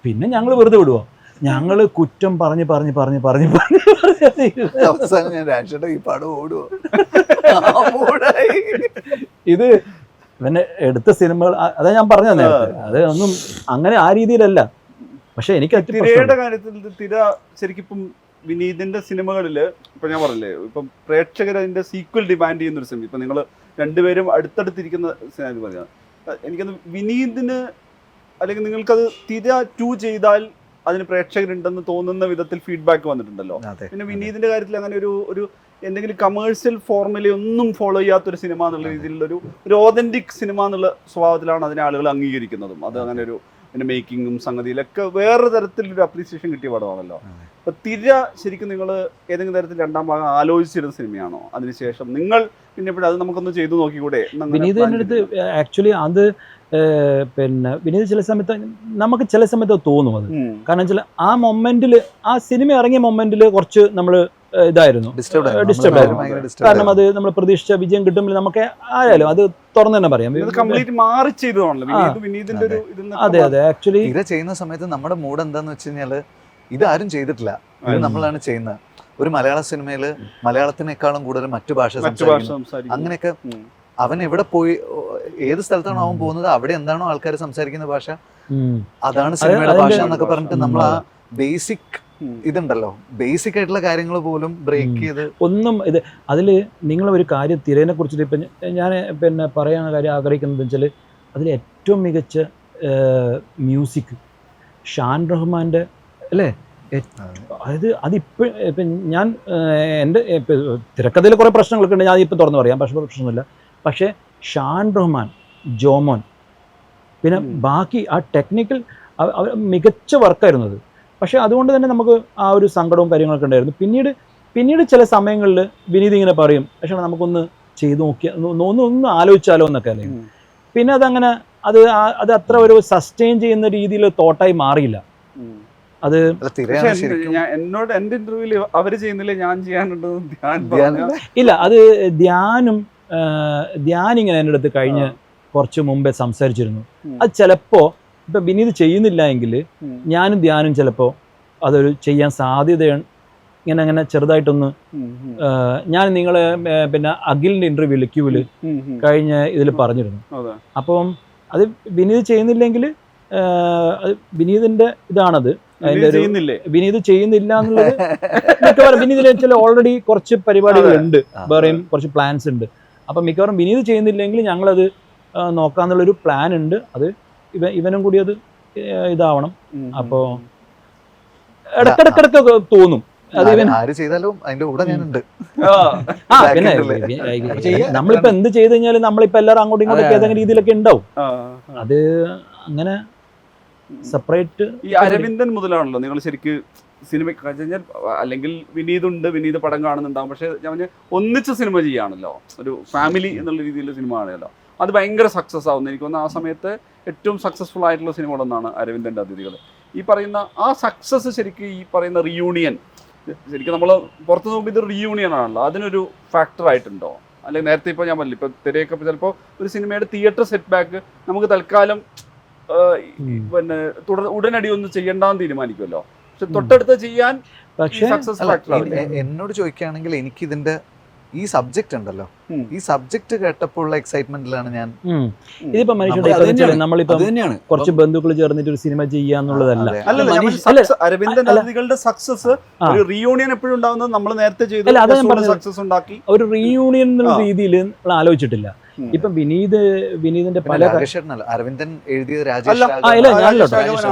പിന്നെ ഞങ്ങൾ വെറുതെ വിടുവോ. ഞങ്ങൾ കുറ്റം പറഞ്ഞ് പറഞ്ഞ് പറഞ്ഞ് പറഞ്ഞ് പറഞ്ഞ് അവസാനം ഞാൻ രാജേട്ട ഈ പടം ഓടുവോ. ഇത് പിന്നെ എടുത്ത സിനിമകൾ അതാ ഞാൻ പറഞ്ഞു തന്നെ. അത് ഒന്നും അങ്ങനെ ആ രീതിയിലല്ല. പക്ഷെ എനിക്ക് തിരയുടെ കാര്യത്തിൽ തിര ശരിക്കും ഇപ്പം വിനീതിന്റെ സിനിമകളിൽ ഇപ്പൊ ഞാൻ പറഞ്ഞില്ലേ ഇപ്പം പ്രേക്ഷകർ അതിന്റെ സീക്വൽ ഡിമാൻഡ് ചെയ്യുന്ന ഒരു സിനിമ ഇപ്പൊ നിങ്ങൾ രണ്ടുപേരും അടുത്തടുത്തിരിക്കുന്ന സിനിമ പറയാം. എനിക്കത് വിനീതിന് അല്ലെങ്കിൽ നിങ്ങൾക്കത് തിര ടു ചെയ്താൽ അതിന് പ്രേക്ഷകരുണ്ടെന്ന് തോന്നുന്ന വിധത്തിൽ ഫീഡ്ബാക്ക് വന്നിട്ടുണ്ടല്ലോ. പിന്നെ വിനീതിന്റെ കാര്യത്തിൽ അങ്ങനെ ഒരു ഒരു എന്തെങ്കിലും കമേഴ്ഷ്യൽ ഫോർമുല ഒന്നും ഫോളോ ചെയ്യാത്തൊരു സിനിമ എന്നുള്ള രീതിയിലുള്ള ഒരു ഒരു ഓതന്റിക് സിനിമ എന്നുള്ള സ്വഭാവത്തിലാണ് അതിനെ ആളുകൾ അംഗീകരിക്കുന്നതും. അത് അങ്ങനെ ഒരു അതിന്റെ മേക്കിങ്ങും സംഗതിയിലൊക്കെ വേറെ തരത്തിലൊരു അപ്രീസിയേഷൻ കിട്ടിയ പടമാണല്ലോ. അപ്പൊ തിര ശരിക്കും നിങ്ങൾ ഏതെങ്കിലും തരത്തിൽ രണ്ടാം ഭാഗം ആലോചിച്ചിരുന്ന സിനിമയാണോ? അതിനുശേഷം നിങ്ങൾ പിന്നെ ഇപ്പോൾ അത് നമുക്കൊന്ന് ചെയ്തു നോക്കിക്കൂടെ? വിനീത് എന്റെ അടുത്ത് ആക്ച്വലി അത് പിന്നെ വിനീത് ചില സമയത്ത് നമുക്ക് ചില സമയത്ത് തോന്നും അത്. കാരണം വെച്ചാൽ ആ മൊമെന്റിൽ ആ സിനിമ ഇറങ്ങിയ മൊമെന്റിൽ കുറച്ച് നമ്മൾ ഇതായിരുന്നു. ഡിസ്റ്റർബ് ആയിരുന്നു. കാരണം. അത് നമ്മൾ പ്രതീക്ഷിച്ച വിജയം കിട്ടുമ്പോൾ നമുക്ക് ആയാലും അത് തുറന്നു തന്നെ പറയാം. ഇത് കംപ്ലീറ്റ് മാറി ചെയ്തതാണല്ലോ. വിനീത് വിനീതിന്റെ ഒരു അതെ. അതെ ആക്ച്വലി ഇത് ചെയ്യുന്ന സമയത്ത് നമ്മുടെ മൂഡ് എന്താന്ന് വെച്ച് കഴിഞ്ഞാൽ ഇത് ആരും ചെയ്തിട്ടില്ല. ഇത് നമ്മളാണ് ചെയ്യുന്നത്. ഒരു മലയാള സിനിമയിൽ മലയാളത്തിനേക്കാളും കൂടുതൽ മറ്റു ഭാഷ സംസാരിക്കും അങ്ങനെയൊക്കെ അവൻ എവിടെ പോയി ഏത് സ്ഥലത്താണോ അവൻ പോകുന്നത് അവിടെ എന്താണോ ആൾക്കാർ സംസാരിക്കുന്ന ഭാഷ അതാണ് സിനിമയുടെ ഭാഷ എന്നൊക്കെ പറഞ്ഞിട്ട് നമ്മൾ ആ ബേസിക്. ഇതുണ്ടല്ലോ. ബേസിക് ആയിട്ടുള്ള കാര്യങ്ങൾ പോലും ബ്രേക്ക്. ചെയ്ത് ഒന്നും ഇത് അതിൽ നിങ്ങൾ ഒരു കാര്യം തിരേനെ കുറിച്ചിട്ട് ഇപ്പം ഞാൻ പിന്നെ പറയാൻ കാര്യം ആഗ്രഹിക്കുന്നത് വെച്ചാൽ അതിൽ ഏറ്റവും മികച്ച മ്യൂസിക് ഷാൻ റഹ്മാന്റെ അല്ലേ? അതായത് അതിപ്പോൾ ഇപ്പം ഞാൻ എന്റെ തിരക്കഥയിൽ കുറേ പ്രശ്നങ്ങളൊക്കെ ഉണ്ട്. ഞാൻ ഇപ്പം തുറന്നു പറയാം. പക്ഷേ പ്രശ്നമൊന്നുമില്ല. പക്ഷേ ഷാൻ റഹ്മാൻ ജോമോൻ പിന്നെ ബാക്കി ആ ടെക്നിക്കൽ മികച്ച വർക്കായിരുന്നു അത്. പക്ഷേ അതുകൊണ്ട് തന്നെ നമുക്ക് ആ ഒരു സങ്കടവും കാര്യങ്ങളൊക്കെ ഉണ്ടായിരുന്നു. പിന്നീട് പിന്നീട് ചില സമയങ്ങളിൽ വിനീത് ഇങ്ങനെ പറയും പക്ഷേ നമുക്കൊന്ന് ചെയ്തു നോക്കിയാൽ ഒന്ന് ഒന്ന് ആലോചിച്ചാലോ എന്നൊക്കെ അല്ലേ? പിന്നെ അതങ്ങനെ അത് അത് അത്ര ഒരു സസ്റ്റെയിൻ ചെയ്യുന്ന രീതിയിൽ തോട്ടായി മാറിയില്ല. അത് എന്നോട് എന്റെ ഇന്റർവ്യൂൽ അവർ ചെയ്യുന്നില്ല ഞാൻ ചെയ്യാനുണ്ട് ഇല്ല. അത് ധ്യാനും ധ്യാനിങ്ങനെ ധ്യാൻ ഇങ്ങനെ എന്റെ അടുത്ത് കഴിഞ്ഞ് കുറച്ച് മുമ്പേ സംസാരിച്ചിരുന്നു. അത് ചിലപ്പോൾ ഇപ്പം വിനീത് ചെയ്യുന്നില്ല എങ്കിൽ ഞാനും ധ്യാനും ചിലപ്പോ അതൊരു ചെയ്യാൻ സാധ്യത ഇങ്ങനെ അങ്ങനെ ചെറുതായിട്ടൊന്ന്. ഞാൻ നിങ്ങളെ പിന്നെ അഖിലിന്റെ ഇന്റർവ്യൂ. ഉം. കഴിഞ്ഞ ഇതിൽ പറഞ്ഞിരുന്നു. അപ്പം അത് വിനീത് ചെയ്യുന്നില്ലെങ്കിൽ വിനീതിന്റെ ഇതാണത്. അതിന്റെ ഒരു ചെയ്യുന്നില്ലേ? വിനീത് ചെയ്യുന്നില്ല എന്നുള്ളത് മിക്കവാറും വിനീതിന് ചില ഓൾറെഡി കുറച്ച് പരിപാടികളുണ്ട് വേറെയും കുറച്ച് പ്ലാൻസ് ഉണ്ട്. അപ്പം മിക്കവാറും വിനീത് ചെയ്യുന്നില്ലെങ്കിൽ ഞങ്ങളത് നോക്കാന്നുള്ളൊരു പ്ലാൻ ഉണ്ട്. അത് ഇവ ഇവനും കൂടി അത് ഇതാവണം. അപ്പോ ഇടക്കിടക്കിടക്കൊക്കെ തോന്നും. ആര് ചെയ്താലും അതിന്റെ കൂടെ ഞാനുണ്ട്. ആ. പിന്നെ. നമ്മളിപ്പോ എന്ത് ചെയ്ത് കഴിഞ്ഞാലും നമ്മളിപ്പോ എല്ലാവരും അങ്ങോട്ടും ഇങ്ങോട്ടും ഏതെങ്കിലും രീതിയിലൊക്കെ ഉണ്ടാവും. അത് അങ്ങനെ സെപ്പറേറ്റ് ഈ അരവിന്ദൻ മുതലാണല്ലോ നിങ്ങൾ ശരിക്ക് സിനിമ കഴിഞ്ഞാൽ അല്ലെങ്കിൽ വിനീത് ഉണ്ട് വിനീത് പടം കാണുന്നുണ്ടാവും. പക്ഷെ ഞാൻ പറഞ്ഞ ഒന്നിച്ച് സിനിമ ചെയ്യാണല്ലോ. ഒരു ഫാമിലി എന്നുള്ള രീതിയിലുള്ള സിനിമ ആണല്ലോ. അത് ഭയങ്കര സക്സസ് ആവുന്നു. എനിക്ക് തോന്നുന്നു ആ സമയത്ത് ഏറ്റവും സക്സസ്ഫുൾ ആയിട്ടുള്ള സിനിമകളൊന്നാണ് അരവിന്ദന്റെ അതിഥികൾ ഈ പറയുന്ന ആ സക്സസ് ശരിക്കും ഈ പറയുന്ന റിയൂണിയൻ ശരിക്കും നമ്മൾ പുറത്ത് നോക്കുമ്പോൾ ഇത് റിയൂണിയൻ ആണല്ലോ. അതിനൊരു ഫാക്ടർ ആയിട്ടുണ്ടോ? അല്ലെങ്കിൽ നേരത്തെ ഇപ്പോൾ ഞാൻ പറഞ്ഞില്ല ഇപ്പോൾ തിരയൊക്കെ ചിലപ്പോൾ ഒരു സിനിമയുടെ തിയേറ്റർ സെറ്റ് ബാക്ക് നമുക്ക് തൽക്കാലം പിന്നെ തുടർ ഉടനടി ഒന്നും ചെയ്യണ്ടെന്ന് തീരുമാനിക്കുമല്ലോ. പക്ഷെ തൊട്ടടുത്ത് ചെയ്യാൻ പക്ഷേ സക്സസ് ഫാക്ടർ എന്നോട് ചോദിക്കുകയാണെങ്കിൽ എനിക്ക് ഇതിന്റെ ഈ സബ്ജക്റ്റ് ഉണ്ടല്ലോ. ഈ സബ്ജക്ട് കേട്ടപ്പോൾ ഉള്ള എക്സൈറ്റ്മെന്റിലാണ് ഞാൻ. ഇതിപ്പോ മനുഷ്യരുടെ. നമ്മളിപ്പം അത് തന്നെയാണ് കുറച്ച് ബന്ധുക്കൾ ചേർന്നിട്ട് ഒരു സിനിമ ചെയ്യാന്നുള്ളതല്ല അരവിന്ദൻ. അതിഥികളുടെ സക്സസ്. ഒരു റിയൂണിയൻ എപ്പോഴും ഉണ്ടാവുന്നത് നമ്മൾ നേരത്തെ അല്ല, അതാ ചെയ്തു സക്സസ് ഉണ്ടാക്കി. ഒരു റീയൂണിയൻ എന്നുള്ള. രീതിയിൽ ആലോചിച്ചിട്ടില്ല. ഇപ്പൊ വിനീത് വിനീതിന്റെ പല അരവിന്ദൻ എഴുതിയത് അല്ല, രാജേഷ്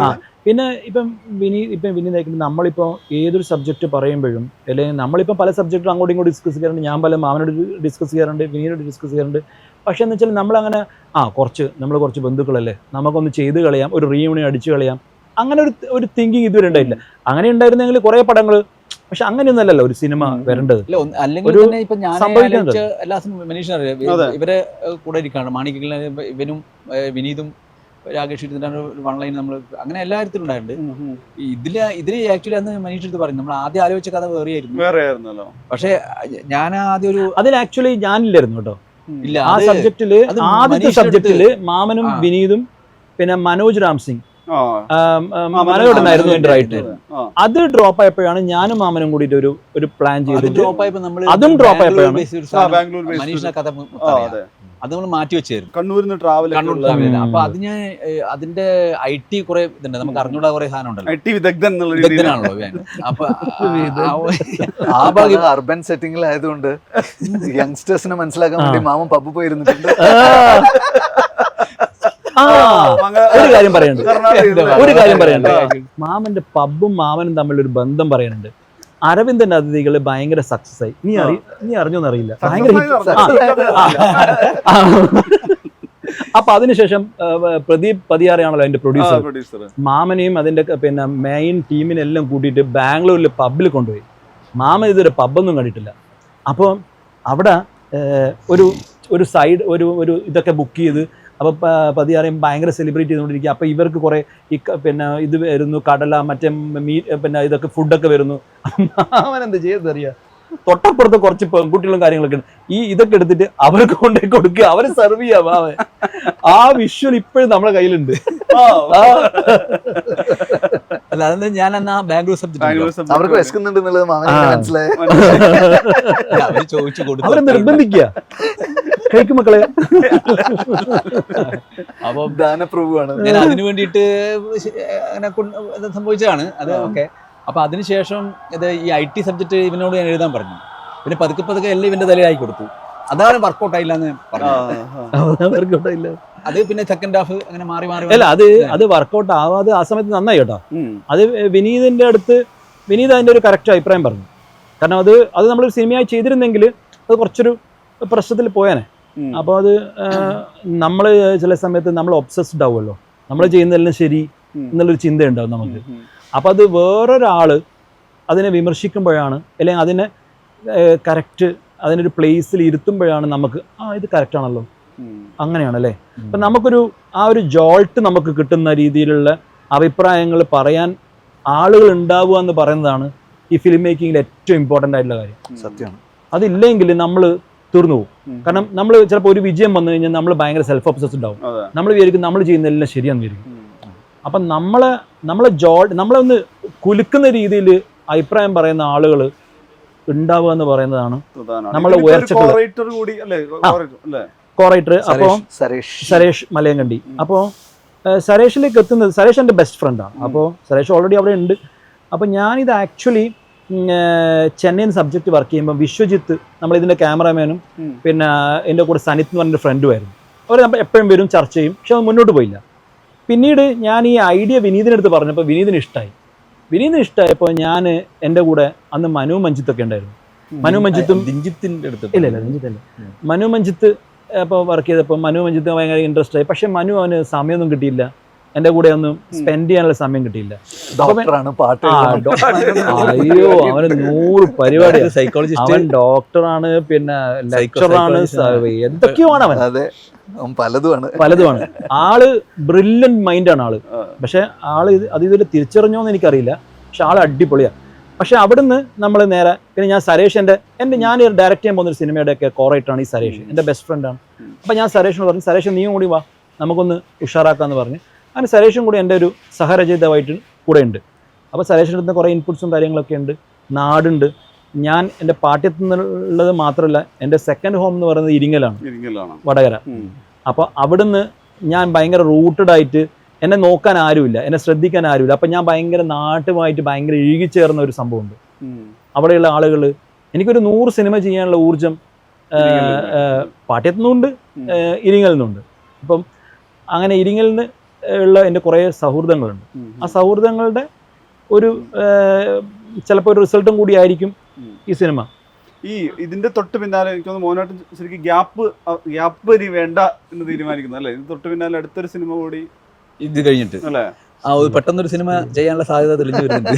പിന്നെ ഇപ്പം വിനി ഇപ്പം വിനി നയിക്കുമ്പോൾ നമ്മളിപ്പോൾ ഏതൊരു സബ്ജക്റ്റ് പറയുമ്പോഴും അല്ലെങ്കിൽ നമ്മളിപ്പം പല സബ്ജക്റ്റും അങ്ങോട്ടും ഇങ്ങോട്ട് ഡിസ്കസ് ചെയ്യാറുണ്ട് ഞാൻ പല മാമനോട് ഡിസ്കസ് ചെയ്യാറുണ്ട് വിനിയോട് ഡിസ്കസ് ചെയ്യാറുണ്ട്. പക്ഷേ എന്ന് വെച്ചാൽ നമ്മളങ്ങനെ ആ കുറച്ച് നമ്മൾ കുറച്ച് ബന്ധുക്കളല്ലേ നമുക്കൊന്ന് ചെയ്ത് കളയാം ഒരു റീയൂണിയൻ അടിച്ച് കളയാം. അങ്ങനെ ഒരു ഒരു തിങ്കിങ് ഇതുവരെ ഉണ്ടായില്ല അങ്ങനെ ഉണ്ടായിരുന്നെങ്കിൽ കുറേ പടങ്ങൾ പക്ഷെ അങ്ങനെയൊന്നല്ലല്ലോ ഒരു സിനിമ. വരേണ്ടത്. അല്ലെങ്കിൽ. ഇവരെ കൂടെ ഇരിക്കാണ്. മാണിക്കലിന് ഇവനും വിനീതും രാകേഷ് ഒരു വൺ ലൈൻ നമ്മൾ അങ്ങനെ എല്ലാ കാര്യത്തിലും ഉണ്ടായിട്ടുണ്ട്. ഇതിൽ ഇതിൽ ആക്ച്വലി അന്ന് മനീഷ് എടുത്ത് പറഞ്ഞു നമ്മൾ ആദ്യം ആലോചിച്ച കഥ വേറെയായിരുന്നു വേറെ ആയിരുന്നല്ലോ. പക്ഷേ ഞാൻ ആദ്യം ഒരു അതിൽ ആക്ച്വലി ഞാനില്ലായിരുന്നു കേട്ടോ. ഇല്ല ആ സബ്ജക്റ്റിൽ ആദ്യത്തെ സബ്ജക്റ്റിൽ മാമനും വിനീതും പിന്നെ മനോജ് രാം സിംഗ്. ആ. ആം, ആം, ആ, മനോജുണ്ടായിരുന്നു മനോജ് റൈറ്റ് അത് ഡ്രോപ്പ് ആയപ്പോഴാണ് ഞാനും മാമനും കൂടിയിട്ട് ഒരു ഒരു പ്ലാൻ ചെയ്തത് അതും ഡ്രോപ്പ് ആയപ്പോഴാണ്. അതെ നമ്മൾ മാറ്റി വെച്ചായിരുന്നു. കണ്ണൂരിൽ നിന്ന് ട്രാവൽ കണ്ണൂർ ട്രാവൽ അപ്പൊ അത് ഞാൻ അതിന്റെ ഐ ടി കുറെ ഇതുണ്ട്. നമുക്ക് അറിഞ്ഞൂടാ കുറെ സാധനം ഉണ്ടല്ലോ ഐ ടി വിദഗ്ധൻ എന്നുള്ള രീതിയിൽ. അപ്പൊ ആ- സെറ്റിംഗിൽ ആയതുകൊണ്ട് ആ അർബൻ സെറ്റിംഗിലായതുകൊണ്ട് യങ്സ്റ്റേഴ്സിനെ മനസ്സിലാക്കാൻ വേണ്ടി മാമൻ പബ്ബ് പോയിരുന്നിട്ടുണ്ട്. ഒരു കാര്യം പറയുന്നുണ്ട് ഒരു കാര്യം പറയാനുണ്ട് മാമന്റെ പബ്ബും മാമനും തമ്മിൽ ഒരു ബന്ധം പറയാനുണ്ട് അരവിന്ദന്റെ അതിഥികൾ ഭയങ്കര സക്സസ് ആയി. നീ അറി നീ അറിഞ്ഞോന്ന് അറിയില്ല. ഭയങ്കര അപ്പൊ അതിനുശേഷം പ്രദീപ് പതിയാറയാണല്ലോ അതിന്റെ പ്രൊഡ്യൂസർ producer. മാമനെയും അതിന്റെ പിന്നെ മെയിൻ ടീമിനെല്ലാം കൂട്ടിയിട്ട് ബാംഗ്ലൂരിൽ പബ്ബിൽ കൊണ്ടുപോയി. മാമൻ ഇതൊരു പബ്ബൊന്നും കണ്ടിട്ടില്ല. അപ്പം അവിടെ ഒരു ഒരു സൈഡ് ഒരു ഒരു ഇതൊക്കെ ബുക്ക് ചെയ്ത് അപ്പോൾ പതിയാറയും ഭയങ്കര സെലിബ്രേറ്റ് ചെയ്തുകൊണ്ടിരിക്കുക അപ്പോൾ ഇവർക്ക് കുറേ ഈ പിന്നെ ഇത് വരുന്നു കടല മറ്റേ മീ പിന്നെ ഇതൊക്കെ ഫുഡൊക്കെ വരുന്നു. മാമൻ എന്ത് ചെയ്തറിയാ തൊട്ടപ്പുറത്ത് കുറച്ച് പെൺകുട്ടികളും കാര്യങ്ങളൊക്കെ ഉണ്ട്. ഈ ഇതൊക്കെ എടുത്തിട്ട് അവർക്ക് കൊണ്ടേ കൊടുക്കുക. അവരെ സെർവ് ചെയ്യാം മാമൻ ആ വിഷ്വൽ ഇപ്പോഴും നമ്മുടെ കയ്യിലുണ്ട്. അല്ല അതെന്താ ഞാൻ എന്നാ ബാംഗ്ലൂർ സബ്ജക്ട് അവർക്ക് വരെ. വിശക്കുന്നുണ്ട് എന്നുള്ളത് മാമന് മനസ്സിലായി. അവർ ചോദിച്ചു കൊടുത്തു. അവരെ നിർബന്ധിക്കുക. കഴിക്കും മക്കളെ. അപ്പൊ ദാനപ്രഭുവാണ്. ഞാൻ അതിനു വേണ്ടിയിട്ട് അങ്ങനെ സംഭവിച്ചതാണ്. അത് ഓക്കെ. അപ്പൊ അതിനുശേഷം ഇത് ഈ ഐ ടി സബ്ജക്ട് ഇവനോട് ഞാൻ എഴുതാൻ പറഞ്ഞു. പിന്നെ പതുക്കെ പതുക്കെ എല്ലാം ഇവന്റെ തലയിലായി കൊടുത്തു. അതാണ് വർക്കൗട്ട് ആയില്ല എന്ന് പറഞ്ഞു അത് പിന്നെ സെക്കൻഡ് ഹാഫ് അങ്ങനെ മാറി മാറി അല്ല അത് അത് വർക്കൗട്ട് ആവാതെ ആ സമയത്ത് നന്നായി കേട്ടോ. അത് വിനീതിന്റെ അടുത്ത് വിനീത് അതിന്റെ ഒരു കറക്റ്റ് അഭിപ്രായം പറഞ്ഞു. കാരണം അത് അത് നമ്മളൊരു സിനിമയായി ചെയ്തിരുന്നെങ്കിൽ അത് കുറച്ചൊരു പ്രശ്നത്തിൽ പോയാനെ. അപ്പോൾ അത് നമ്മൾ ചില സമയത്ത് നമ്മൾ ഒബ്സസ്ഡ് ആവുമല്ലോ. നമ്മൾ ചെയ്യുന്നതെല്ലാം ശരി. എന്നുള്ളൊരു ചിന്തയുണ്ടാവും നമുക്ക്. അപ്പോൾ അത് വേറൊരാൾ അതിനെ വിമർശിക്കുമ്പോഴാണ് അല്ലെങ്കിൽ അതിനെ കറക്റ്റ് അതിനൊരു പ്ലേസിൽ ഇരുത്തുമ്പോഴാണ് നമുക്ക് ആ ഇത് കറക്റ്റ് ആണല്ലോ. ഉം. അങ്ങനെയാണല്ലേ അപ്പം നമുക്കൊരു ആ ഒരു ജോൾട്ട് നമുക്ക് കിട്ടുന്ന രീതിയിലുള്ള അഭിപ്രായങ്ങൾ പറയാൻ ആളുകൾ ഉണ്ടാവുക എന്ന് പറയുന്നതാണ് ഈ ഫിലിം മേക്കിങ്ങിൽ ഏറ്റവും ഇമ്പോർട്ടന്റ് ആയിട്ടുള്ള കാര്യം. സത്യമാണ് അതില്ലെങ്കിൽ നമ്മൾ തീർന്നു പോകും. കാരണം നമ്മൾ ചിലപ്പോൾ ഒരു വിജയം വന്നു കഴിഞ്ഞാൽ നമ്മൾ ഭയങ്കര സെൽഫ് ഒബ്സസ് ഉണ്ടാവും നമ്മൾ വിചാരിക്കും നമ്മൾ ചെയ്യുന്നതെല്ലാം ശരിയാണെന്ന് വിചാരിക്കും. അപ്പം നമ്മളെ നമ്മളെ ജോ നമ്മളെ ഒന്ന് കുലുക്കുന്ന രീതിയിൽ അഭിപ്രായം പറയുന്ന ആളുകൾ ഉണ്ടാവുക എന്ന് പറയുന്നതാണ് പ്രധാനമാണ്. നമ്മളെ ഉയർച്ചക്കുള്ള- അല്ലേ? കോറേറ്റർ അപ്പോൾ സരേഷ് സരേഷ്. മലയങ്കണ്ടി. അപ്പോൾ സരേഷിലേക്ക് എത്തുന്നത് സരേഷ് എന്റെ ബെസ്റ്റ് ഫ്രണ്ടാണ് അപ്പോൾ സരേഷ് ഓൾറെഡി അവിടെ ഉണ്ട്. അപ്പോൾ ഞാനിത് ആക്ച്വലി ചെന്നൈയിൽ സബ്ജക്റ്റ് വർക്ക് ചെയ്യുമ്പോൾ വിശ്വജിത്ത് നമ്മൾ ഇതിന്റെ ക്യാമറാമാനും പിന്നെ എന്റെ കൂടെ സനിത്ത് എന്ന് പറഞ്ഞൊരു ഫ്രണ്ടുമായിരുന്നു അവർ നമ്മൾ എപ്പോഴും വരും ചർച്ച ചെയ്യും പക്ഷെ അത് മുന്നോട്ട് പോയില്ല. പിന്നീട് ഞാൻ ഈ ഐഡിയ വിനീതിനടുത്ത് പറഞ്ഞപ്പോൾ വിനീതിന് ഇഷ്ടമായി വിനീതിന് ഇഷ്ടമായപ്പോൾ ഞാൻ എന്റെ കൂടെ അന്ന് മനു മഞ്ജിത്തൊക്കെ ഉണ്ടായിരുന്നു. മനു മഞ്ജിത്തും രഞ്ജിത്തിന്റെ അടുത്ത് ഇല്ല ഇല്ല രഞ്ജിത്തല്ല. മനു മഞ്ജിത്ത് അപ്പോൾ വർക്ക് ചെയ്തപ്പോൾ മനു മഞ്ജിത്ത് ഭയങ്കര ഇൻട്രസ്റ്റ് ആയി. പക്ഷേ മനു അവന് സമയമൊന്നും കിട്ടിയില്ല. എന്റെ കൂടെ ഒന്നും സ്പെൻഡ് ചെയ്യാനുള്ള സമയം കിട്ടിയില്ല. അയ്യോ അവന് നൂറ് പരിപാടി സൈക്കോളജിസ്റ്റ് അവൻ ഡോക്ടറാണ് പിന്നെ ലെക്ചറാണ് എന്തൊക്കെയാണ് അവൻ? അതെ പലതുമാണ്. പലതുമാണ്. ആൾ ബ്രില്യൻ മൈൻഡ് ആണ് ആൾ. പക്ഷെ ആൾ ഇത് അത് ഇതുവരെ തിരിച്ചറിഞ്ഞോന്ന് എനിക്കറിയില്ല. പക്ഷെ ആൾ അടിപൊളിയാണ് പക്ഷെ അവിടുന്ന് നമ്മൾ നേരെ പിന്നെ ഞാൻ സരേഷ് എന്റെ എന്റെ ഞാൻ ഡയറക്റ്റ് ചെയ്യാൻ പോകുന്ന ഒരു സിനിമയുടെ ഒക്കെ കോറേറ്റാണ് ഈ സരേഷ്. എന്റെ ബെസ്റ്റ് ഫ്രണ്ട് ആണ്. അപ്പം ഞാൻ സരേഷിനോട് പറഞ്ഞു സരേഷ് നീയും കൂടി വാ. നമുക്കൊന്ന് ഉഷാറാക്കാന്ന് പറഞ്ഞ്. അങ്ങനെ സരേഷും കൂടി എന്റെ ഒരു സഹരചയിതാവായിട്ട് കൂടെ ഉണ്ട് അപ്പോൾ സരേഷിന്റെ അടുത്ത് കുറേ ഇൻപുട്സും കാര്യങ്ങളൊക്കെ ഉണ്ട്. നാടുണ്ട്. ഞാൻ എന്റെ പാട്യത്തിൽ നിന്നുള്ളത് മാത്രമല്ല എന്റെ സെക്കൻഡ് ഹോം എന്ന് പറയുന്നത് ഇരിങ്ങലാണ്. ഇരിങ്ങലാണ്. വടകര. അപ്പോൾ അവിടുന്ന് ഞാൻ ഭയങ്കര റൂട്ടഡ് ആയിട്ട് എന്നെ നോക്കാൻ ആരുമില്ല എന്നെ ശ്രദ്ധിക്കാൻ ആരുമില്ല. അപ്പം ഞാൻ ഭയങ്കര നാട്ടുമായിട്ട് ഭയങ്കര ഇഴുകിച്ചേർന്ന ഒരു സംഭവമുണ്ട്. അവിടെയുള്ള ആളുകൾ എനിക്കൊരു നൂറ് സിനിമ ചെയ്യാനുള്ള ഊർജം ഇരിങ്ങലിലുണ്ട്. പാട്യത്തു നിന്നുണ്ട് ഉം. ഇരിങ്ങലിൽ നിന്നുണ്ട് അപ്പം അങ്ങനെ ഇരിങ്ങലിൽ നിന്ന് ഉള്ള എന്റെ കുറേ സൗഹൃദങ്ങളുണ്ട്. ആ സൗഹൃദങ്ങളുടെ ഒരു ചിലപ്പോൾ ഒരു റിസൾട്ടും കൂടി ആയിരിക്കും ഈ സിനിമ. ഈ ഇതിന്റെ തൊട്ട് പിന്നാലെ എനിക്കൊന്ന് മോനായിട്ട് ശരിക്കും ഗ്യാപ്പ് ഗ്യാപ്പ് ഇനി വേണ്ട എന്ന് തീരുമാനിക്കുന്നു അല്ലേ? ഇത് തൊട്ട് പിന്നാലെ അടുത്തൊരു സിനിമ കൂടി ഇത് കഴിഞ്ഞിട്ട്. അല്ലേ? ആ ഒരു പെട്ടെന്നൊരു സിനിമ ചെയ്യാനുള്ള സാധ്യത തെളിഞ്ഞു വരുന്നുണ്ട്.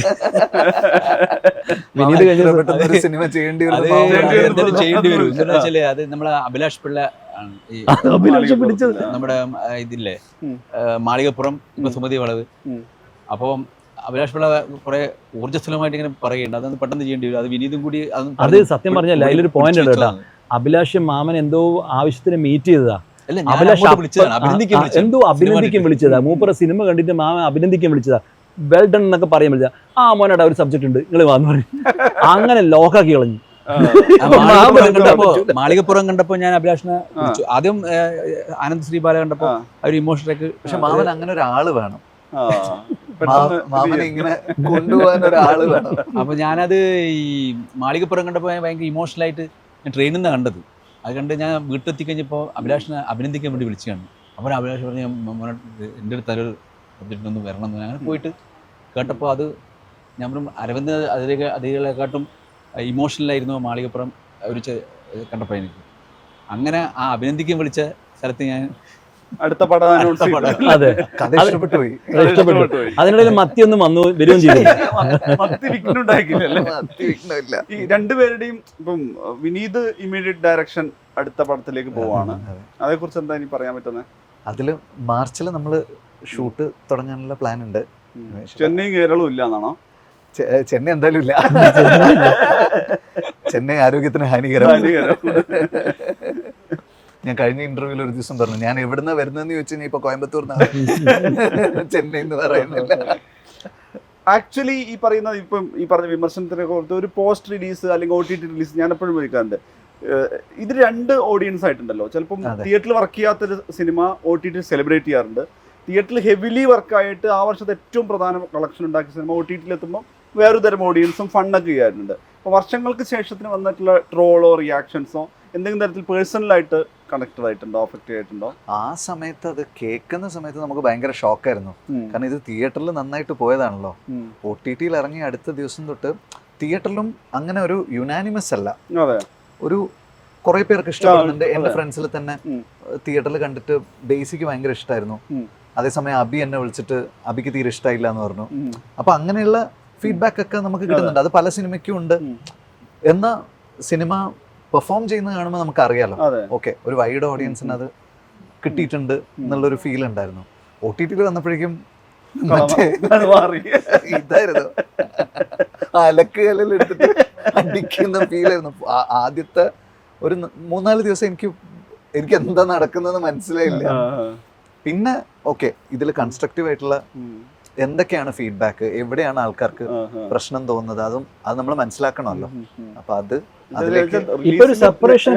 വിനീത് കഴിഞ്ഞ പെട്ടെന്ന് ഒരു സിനിമ ചെയ്യേണ്ടി വരും. ചെയ്യേണ്ടി വരും. വെച്ചാൽ അത് നമ്മളെ അഭിലാഷ് പിള്ള അഭിലാഷം പിടിച്ചത്. നമ്മുടെ ഇതില്ലേ? മാളികപ്പുറം ഇപ്പൊ സുമതി വളവ്. അപ്പം അഭിലാഷ് പിള്ള കുറെ ഊർജസ്വലമായിട്ട് ഇങ്ങനെ പറയുന്നുണ്ട്. അതൊന്ന് പെട്ടെന്ന് ചെയ്യേണ്ടി വരും. അത് വിനീതും കൂടി അത് സത്യം പറഞ്ഞല്ല അതിലൊരു പോയിന്റ് ഉണ്ട് കേട്ടോ. അഭിലാഷ് മാമൻ എന്തോ ആവശ്യത്തിന് മീറ്റ് ചെയ്തതാ. എന്തോ അഭിനന്ദിക്കാൻ സിനിമ വിളിച്ചതാ. മൂപ്പറ സിനിമ കണ്ടിട്ട് മാമ അഭിനന്ദിക്കാൻ വിളിച്ചതാ. വെൽ ഡൺ എന്നൊക്കെ പറയാൻ വിളിച്ചതാ ആ മോനടാ ഒരു സബ്ജക്ട് ഉണ്ട്. നിങ്ങൾ വാന്ന് പറഞ്ഞു അങ്ങനെ ലോക്കാക്കി കളഞ്ഞു. മാളികപ്പുറം കണ്ടപ്പോ ഞാൻ അഭിലാഷിനെ വിളിച്ചു. ആദ്യം ആനന്ദ് ശ്രീബാല കണ്ടപ്പോ ആ. ഒരു ഇമോഷനൊക്കെ പക്ഷെ മാമൻ അങ്ങനെ ഒരാൾ വേണം. ഇങ്ങനെ കൊണ്ടുപോകാൻ ഒരാൾ വേണം. അപ്പൊ ഞാനത് ഈ മാളികപ്പുറം കണ്ടപ്പോ ഞാൻ ഭയങ്കര ഇമോഷണൽ ആയിട്ട് ഞാൻ ട്രെയിനിൽ നിന്ന് കണ്ടത്. അത് കണ്ട് ഞാൻ വീട്ടിലെത്തി കഴിഞ്ഞപ്പോൾ അഭിലാഷിനെ അഭിനന്ദിക്കാൻ വേണ്ടി വിളിച്ചതാണ്. അപ്പോൾ അഭിലാഷ് പറഞ്ഞു "ഞാൻ എന്റെ അടുത്ത് ഒരു സബ്ജക്റ്റിൽ ഒന്ന് വരണം എന്ന്. അങ്ങനെ പോയിട്ട് കേട്ടപ്പോൾ അത് ഞാൻ പറഞ്ഞു അരവിന്ദ് അതിലേക്ക് അതികളെക്കാട്ടും ഇമോഷണലായിരുന്നു മാളികപ്പുറം ഒരു കണ്ടപ്പോൾ എനിക്ക്. അങ്ങനെ ആ അഭിനന്ദിക്കാൻ വിളിച്ച സ്ഥലത്ത് ഞാൻ അടുത്ത പടം അനൗൺസ് അതെ. ഇഷ്ടപ്പെട്ടു പോയി. ഇഷ്ടപ്പെട്ടു. അതിനിടയിൽ മത്തി ഒന്നും വന്നു വരികയും ചെയ്തു. ഈ രണ്ടുപേരുടെയും ഇപ്പം വിനീത് ഇമ്മീഡിയറ്റ് ഡയറക്ഷൻ അടുത്ത പടത്തിലേക്ക് പോവാണ്. അതേ. അതേക്കുറിച്ച് എന്താ ഇനി പറയാൻ പറ്റുന്നത് അതിൽ മാർച്ചിൽ നമ്മൾ ഷൂട്ട് തുടങ്ങാനുള്ള പ്ലാൻ ഉണ്ട്. ചെന്നൈ കേരളവും ഇല്ല എന്നാണോ? ചെന്നൈ എന്തായാലും ഇല്ല. ചെന്നൈ ആരോഗ്യത്തിന് ഹാനികരം. ഹാനികരം. ഞാൻ കഴിഞ്ഞ ഇന്റർവ്യൂവിൽ ഒരു ദിവസം പറഞ്ഞു ഞാൻ എവിടുന്ന വരുന്നതെന്ന് ചോദിച്ചു കഴിഞ്ഞാൽ ഇപ്പൊ കോയമ്പത്തൂർ ചെന്നൈ എന്ന് പറയുന്നില്ല. ആക്ച്വലി ഈ പറയുന്ന ഇപ്പം ഈ പറഞ്ഞ വിമർശനത്തിനെ കുറിച്ച് ഒരു പോസ്റ്റ് റിലീസ് അല്ലെങ്കിൽ ഒ ടി ടി റിലീസ് ഞാൻ എപ്പോഴും വിളിക്കാറുണ്ട് ഇത് രണ്ട് ഓഡിയൻസ് ആയിട്ടുണ്ടല്ലോ. ചിലപ്പം തിയേറ്ററിൽ വർക്ക് ചെയ്യാത്തൊരു cinema O T T celebrate ചെയ്യാറുണ്ട്. തിയേറ്ററിൽ ഹെവിലി വർക്കായിട്ട് ആ വർഷത്തെ ഏറ്റവും പ്രധാന കളക്ഷൻ ഉണ്ടാക്കിയ സിനിമ ഒ ടി ടിയിൽ എത്തുമ്പോൾ വേറൊരു തരം ഓഡിയൻസും ഫണ്ടൊക്കെ ചെയ്യാറുണ്ട്. അപ്പോൾ വർഷങ്ങൾക്ക് ശേഷത്തിന് വന്നിട്ടുള്ള ട്രോളോ റിയാക്ഷൻസോ എന്തെങ്കിലും തരത്തിൽ പേഴ്സണലായിട്ട് കണക്റ്റഡ് ആയിട്ടുണ്ടോ അഫക്റ്റ് ആയിട്ടുണ്ടോ? ആ സമയത്ത് അത് കേൾക്കുന്ന സമയത്ത് നമുക്ക് ഭയങ്കര ഷോക്കായിരുന്നു കാരണം ഇത് തിയേറ്ററിൽ നന്നായിട്ട് പോയതാണല്ലോ. ഒ ടി ടിയിൽ ഇറങ്ങി അടുത്ത ദിവസം തൊട്ട് തിയേറ്ററിലും അങ്ങനെ ഒരു യുനാനിമസ് അല്ല. ഒരു കുറെ പേർക്ക് ഇഷ്ടപ്പെടുന്നുണ്ട്. എന്റെ ഫ്രണ്ട്സിൽ തന്നെ തിയേറ്ററിൽ കണ്ടിട്ട് ബേസിക്ക് ഭയങ്കര ഇഷ്ടമായിരുന്നു. അതേസമയം അബി എന്നെ വിളിച്ചിട്ട് അബിക്ക് തീരെ ഇഷ്ടമായില്ല എന്ന് പറഞ്ഞു. അപ്പൊ അങ്ങനെയുള്ള ഫീഡ്ബാക്ക് ഒക്കെ നമുക്ക് കിട്ടുന്നുണ്ട്. അത് പല സിനിമയ്ക്കും ഉണ്ട്. എന്ന സിനിമ പെർഫോം ചെയ്യുന്നത് കാണുമ്പോൾ നമുക്ക് അറിയാലോ ഓക്കെ ഒരു വൈഡ് ഓഡിയൻസിന് അത് കിട്ടിയിട്ടുണ്ട് എന്നുള്ളൊരു ഫീൽ ഉണ്ടായിരുന്നു. ഒ ടി ടിയിൽ വന്നപ്പോഴേക്കും ഇതായിരുന്നു. അലക്കുകല്ലിൽ എടുത്തിട്ട് അടിക്കുന്ന ഫീലായിരുന്നു ആദ്യത്തെ ഒരു മൂന്നാൽ ദിവസം എനിക്ക് എനിക്ക് എന്താ നടക്കുന്നത് മനസ്സിലായില്ല. പിന്നെ ഓക്കെ ഇതിൽ കൺസ്ട്രക്റ്റീവ് ആയിട്ടുള്ള. എന്തൊക്കെയാണ് ഫീഡ്ബാക്ക് എവിടെയാണ് ആൾക്കാർക്ക്. പ്രശ്നം തോന്നുന്നത്? അതും അത് നമ്മൾ മനസ്സിലാക്കണമല്ലോ. അപ്പൊ അത് ഇപ്പൊ ഒരു സെപ്പറേഷൻ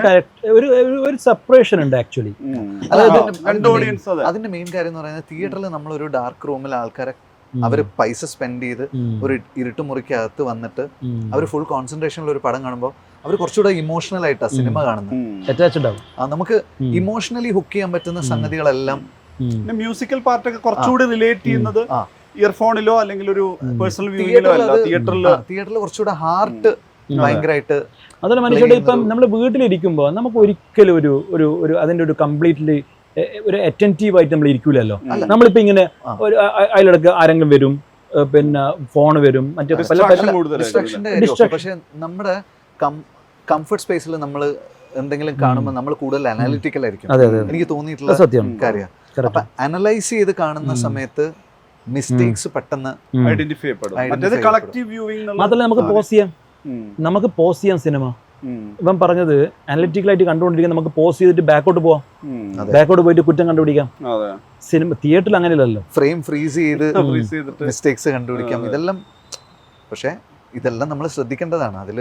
ഒരു ഒരു- സെപ്പറേഷൻ ഉണ്ട് ആക്ച്വലി. അതിന്റെ- രണ്ട് ഓഡിയൻസ് അതെ. അതിന്റെ മെയിൻ കാര്യം എന്ന് പറയുന്നത് തിയേറ്ററിൽ നമ്മൾ ഒരു ഡാർക്ക് റൂമിൽ ആൾക്കാരെ അവർ പൈസ സ്പെൻഡ് ചെയ്ത് ഒരു ഇരുട്ട് ഇരുട്ടുമുറിക്കകത്ത് വന്നിട്ട് അവർ ഫുൾ കോൺസെൻട്രേഷനിൽ ഒരു പടം കാണുമ്പോൾ അവർ കുറച്ചുകൂടെ ഇമോഷണൽ ആയിട്ടാണ് സിനിമ കാണുന്നത്. നമുക്ക് ഇമോഷണലി ഹുക്ക് ചെയ്യാൻ പറ്റുന്ന സംഗതികളെല്ലാം പിന്നെ മ്യൂസിക്കൽ പാർട്ടൊക്കെ കുറച്ചുകൂടി റിലേറ്റ് ചെയ്യുന്നത്. ഇയർഫോണിലോ അല്ലെങ്കിൽ ഒരു പേഴ്സണൽ വ്യൂയിലോ അല്ല തിയേറ്ററിൽ തിയേറ്ററിൽ കുറച്ചുകൂടെ ഹാർട്ട്. ഭയങ്കരമായിട്ട് അതല്ല മനുഷ്യരുടെ ഇപ്പം. നമ്മൾ വീട്ടിലിരിക്കുമ്പോൾ നമുക്ക് ഒരിക്കലും ഒരു ഒരു ഒരു അതിന്റെ ഒരു കംപ്ലീറ്റ്ലി ഒരു അറ്റന്റീവ് ആയിട്ട് നമ്മൾ ഇരിക്കൂലല്ലോ. നമ്മളിപ്പോ ഇങ്ങനെ. ഒരു അതിലിടക്ക് ആരെങ്കിലും വരും പിന്നെ ഫോൺ വരും മറ്റേ Distraction. നമ്മുടെ കംഫർട്ട് സ്പേസിൽ നമ്മൾ എന്തെങ്കിലും കാണുമ്പോൾ നമ്മൾ കൂടുതൽ അനാലിറ്റിക്കൽ ആയിരിക്കും. എനിക്ക് തോന്നിയിട്ടുള്ള കാര്യം. അനലൈസ് ചെയ്ത് കാണുന്ന സമയത്ത് മിസ്റ്റേക്സ് പെട്ടെന്ന് ഐഡന്റിഫൈ ചെയ്യപ്പെടും. കളക്റ്റീവ് വ്യൂവിംഗ് മാത്രമല്ല നമുക്ക് പോസ് ചെയ്യാം. നമുക്ക് പോസ് ചെയ്യാം സിനിമ ഇവൻ പറഞ്ഞത് അനലിറ്റിക്കലായിട്ട് കണ്ടുകൊണ്ടിരിക്കാൻ നമുക്ക് പോസ് ചെയ്തിട്ട് ബാക്കോട്ട് പോവാം. ബാക്കോട്ട് പോയിട്ട് കുറ്റം കണ്ടുപിടിക്കാം. അതെ. സിനിമ തിയേറ്ററിൽ അങ്ങനെയല്ലല്ലോ. ഫ്രെയിം ഫ്രീസ് ചെയ്ത് മിസ്റ്റേക്സ് കണ്ടുപിടിക്കാം. ഇതെല്ലാം പക്ഷേ ഇതെല്ലാം നമ്മൾ ശ്രദ്ധിക്കേണ്ടതാണ്. അതിൽ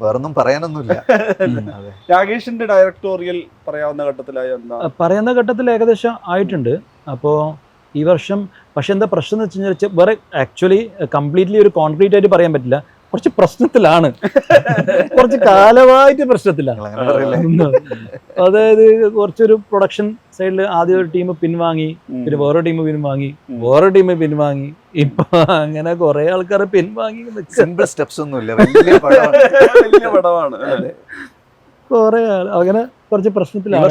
വേറൊന്നും പറയാനൊന്നുമില്ല. അതെ. രാകേഷിന്റെ ഡയറക്ടോറിയൽ പറയാവുന്ന ഘട്ടത്തിലായ പറയുന്ന ഘട്ടത്തിൽ ഏകദേശം ആയിട്ടുണ്ട്. അപ്പോൾ ഈ വർഷം. പക്ഷെ എന്താ പ്രശ്നം എന്ന് വെച്ച് കഴിഞ്ഞാൽ വേറെ ആക്ച്വലി കംപ്ലീറ്റ്ലി ഒരു കോൺക്രീറ്റ് ആയിട്ട് പറയാൻ പറ്റില്ല. കുറച്ച് പ്രശ്നത്തിലാണ്. കുറച്ച് കാലമായിട്ട് പ്രശ്നത്തിലാണ്. അതായത് കുറച്ചൊരു പ്രൊഡക്ഷൻ സൈഡിൽ ആദ്യം ഒരു ടീം പിൻവാങ്ങി പിന്നെ വേറെ ടീം പിൻവാങ്ങി. വേറെ ടീം പിൻവാങ്ങി. ഇപ്പൊ അങ്ങനെ കുറെ ആൾക്കാർ പിൻവാങ്ങി. സിമ്പിൾ സ്റ്റെപ്സ് ഒന്നുമില്ല. വലിയ പടമാണ്. കുറെ അങ്ങനെ കുറച്ച് പ്രശ്നത്തിലാണ്.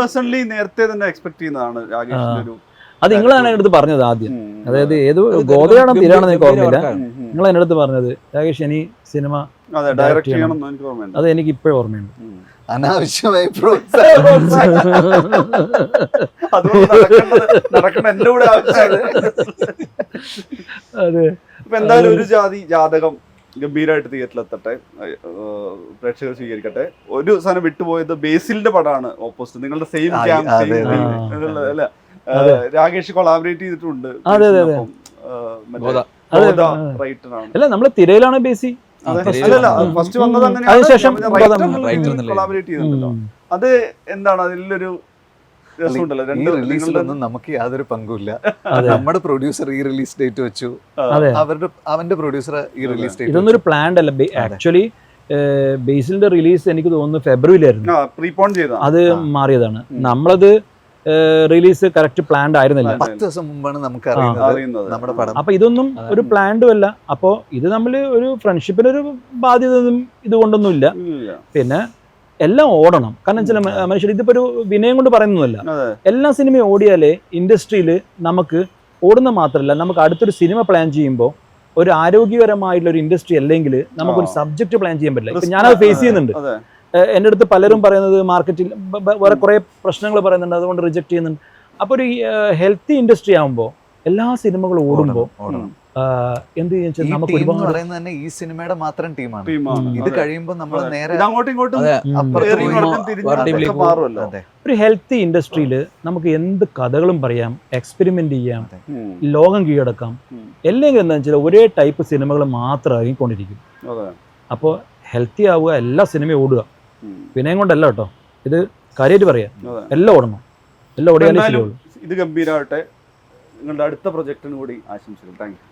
പേഴ്സണലി നേരത്തെ തന്നെ എക്സ്പെക്ട് ചെയ്യുന്നതാണ് രാകേഷിന്റെ അത് നിങ്ങളാണ് എന്റെ അടുത്ത് പറഞ്ഞത് ആദ്യം. അതായത് ഏത് ഗോതയാണോ തീരാണെന്ന് എനിക്ക് ഓർമ്മയില്ല. നിങ്ങൾ എന്റെ അടുത്ത് പറഞ്ഞത്. രാകേഷ് ഇനി സിനിമ ഡയറക്ട് ചെയ്യണം. ചെയ്യണം എന്ന് ഓർമ്മയുണ്ട്. അത് എനിക്ക് ഇപ്പോഴും ഓർമ്മയുണ്ട്. അനാവശ്യമായി അതെ. എന്തായാലും ഒരു ജാതി ജാതകം ഗംഭീരമായിട്ട് തിയേറ്ററിലെത്തട്ടെ. എത്തട്ടെ പ്രേക്ഷകർ സ്വീകരിക്കട്ടെ. ഒരു സാധനം വിട്ടുപോയത് ബേസിലിന്റെ പടമാണ് ഓപ്പോസിറ്റ്. നിങ്ങളുടെ സെയിം. അല്ല? രാകേഷ് കൊളാബറേറ്റ് ചെയ്തിട്ടുണ്ട്. അല്ല നമ്മൾ തിരയിലാണ് ബേസി? ഫസ്റ്റ് വന്നത് അതിനുശേഷം കൊളാബറേറ്റ് ചെയ്തിട്ടുണ്ടല്ലോ അത് എന്താണ് അതിലൊരു ഈ റിലീസിലൊന്നും നമുക്ക് യാതൊരു പങ്കുമില്ല. അതെ. നമ്മുടെ പ്രൊഡ്യൂസർ ഈ റിലീസ് ഡേറ്റ് വെച്ചു. അവരുടെ അവന്റെ പ്രൊഡ്യൂസർ ഈ റിലീസ് ഡേറ്റ് ഇതൊന്നും ഒരു പ്ലാൻഡ് അല്ല. ആക്ച്വലി ബേസിലിന്റെ റിലീസ് എനിക്ക് തോന്നുന്നു ഫെബ്രുവരിയിലായിരുന്നു. പ്രീപോൺ ചെയ്ത അത് മാറിയതാണ്. നമ്മളത് റിലീസ് കറക്റ്റ് പ്ലാൻഡ് ആയിരുന്നില്ല. പത്ത് ദിവസം മുമ്പാണ് നമുക്ക് അറിയുന്നത്. നമ്മുടെ പടം. അപ്പൊ ഇതൊന്നും ഒരു പ്ലാൻഡും അല്ല. അപ്പോ ഇത് നമ്മൾ ഒരു ഫ്രണ്ട്ഷിപ്പിന് ഒരു ബാധ്യത ഇതുകൊണ്ടൊന്നുമില്ല. ഇല്ല. പിന്നെ എല്ലാം ഓടണം. കാരണം ചില മനുഷ്യർ ഇതിപ്പോ ഒരു വിനയം കൊണ്ട് പറയുന്നതല്ല. എല്ലാ സിനിമയും ഓടിയാലേ ഇൻഡസ്ട്രിയിൽ നമുക്ക് ഓടുന്ന മാത്രമല്ല നമുക്ക് അടുത്തൊരു സിനിമ പ്ലാൻ ചെയ്യുമ്പോൾ ഒരു ആരോഗ്യപരമായിട്ടുള്ള ഒരു ഇൻഡസ്ട്രി അല്ലെങ്കിൽ നമുക്കൊരു ഒരു സബ്ജക്ട് പ്ലാൻ ചെയ്യാൻ പറ്റില്ല. ഇപ്പൊ ഞാനത് ഫേസ്. ചെയ്യുന്നുണ്ട്. എന്റെ എന്റെ അടുത്ത് പലരും പറയുന്നത് മാർക്കറ്റിൽ വേറെ കുറേ പ്രശ്നങ്ങൾ പറയുന്നുണ്ട് അതുകൊണ്ട് റിജക്ട് ചെയ്യുന്നുണ്ട്. അപ്പോൾ ഒരു ഹെൽത്തി ഇൻഡസ്ട്രി ആകുമ്പോൾ എല്ലാ സിനിമകളും ഓടുമ്പോൾ. എന്ത് നമുക്ക് ഒരുപാട് തന്നെ ഈ സിനിമയുടെ മാത്രം ടീമാണ്. ഇത് കഴിയുമ്പോൾ നമ്മൾ നേരെ അങ്ങോട്ടും ഇങ്ങോട്ടും മാറുമല്ലോ. ഒരു ഹെൽത്തി ഇൻഡസ്ട്രിയിൽ നമുക്ക് എന്ത് കഥകളും പറയാം എക്സ്പെരിമെന്റ് ചെയ്യാം. ലോകം കീഴടക്കാം. അല്ലെങ്കിൽ എന്താ വെച്ചാൽ ഒരേ ടൈപ്പ് സിനിമകൾ മാത്രം ഇറങ്ങിക്കൊണ്ടിരിക്കും. അതെ. അപ്പോൾ ഹെൽത്തി ആവുക എല്ലാ സിനിമയും ഓടുക. വിനയം കൊണ്ടല്ല കേട്ടോ. ഇത് കാര്യമായിട്ട് പറയാം. എല്ലാം ഓടണം. എല്ലാം ഓടിയാലും ഇത് ഗംഭീരമാവട്ടെ നിങ്ങളുടെ അടുത്ത പ്രൊജക്ടിന് കൂടി ആശംസകൾ. Thank you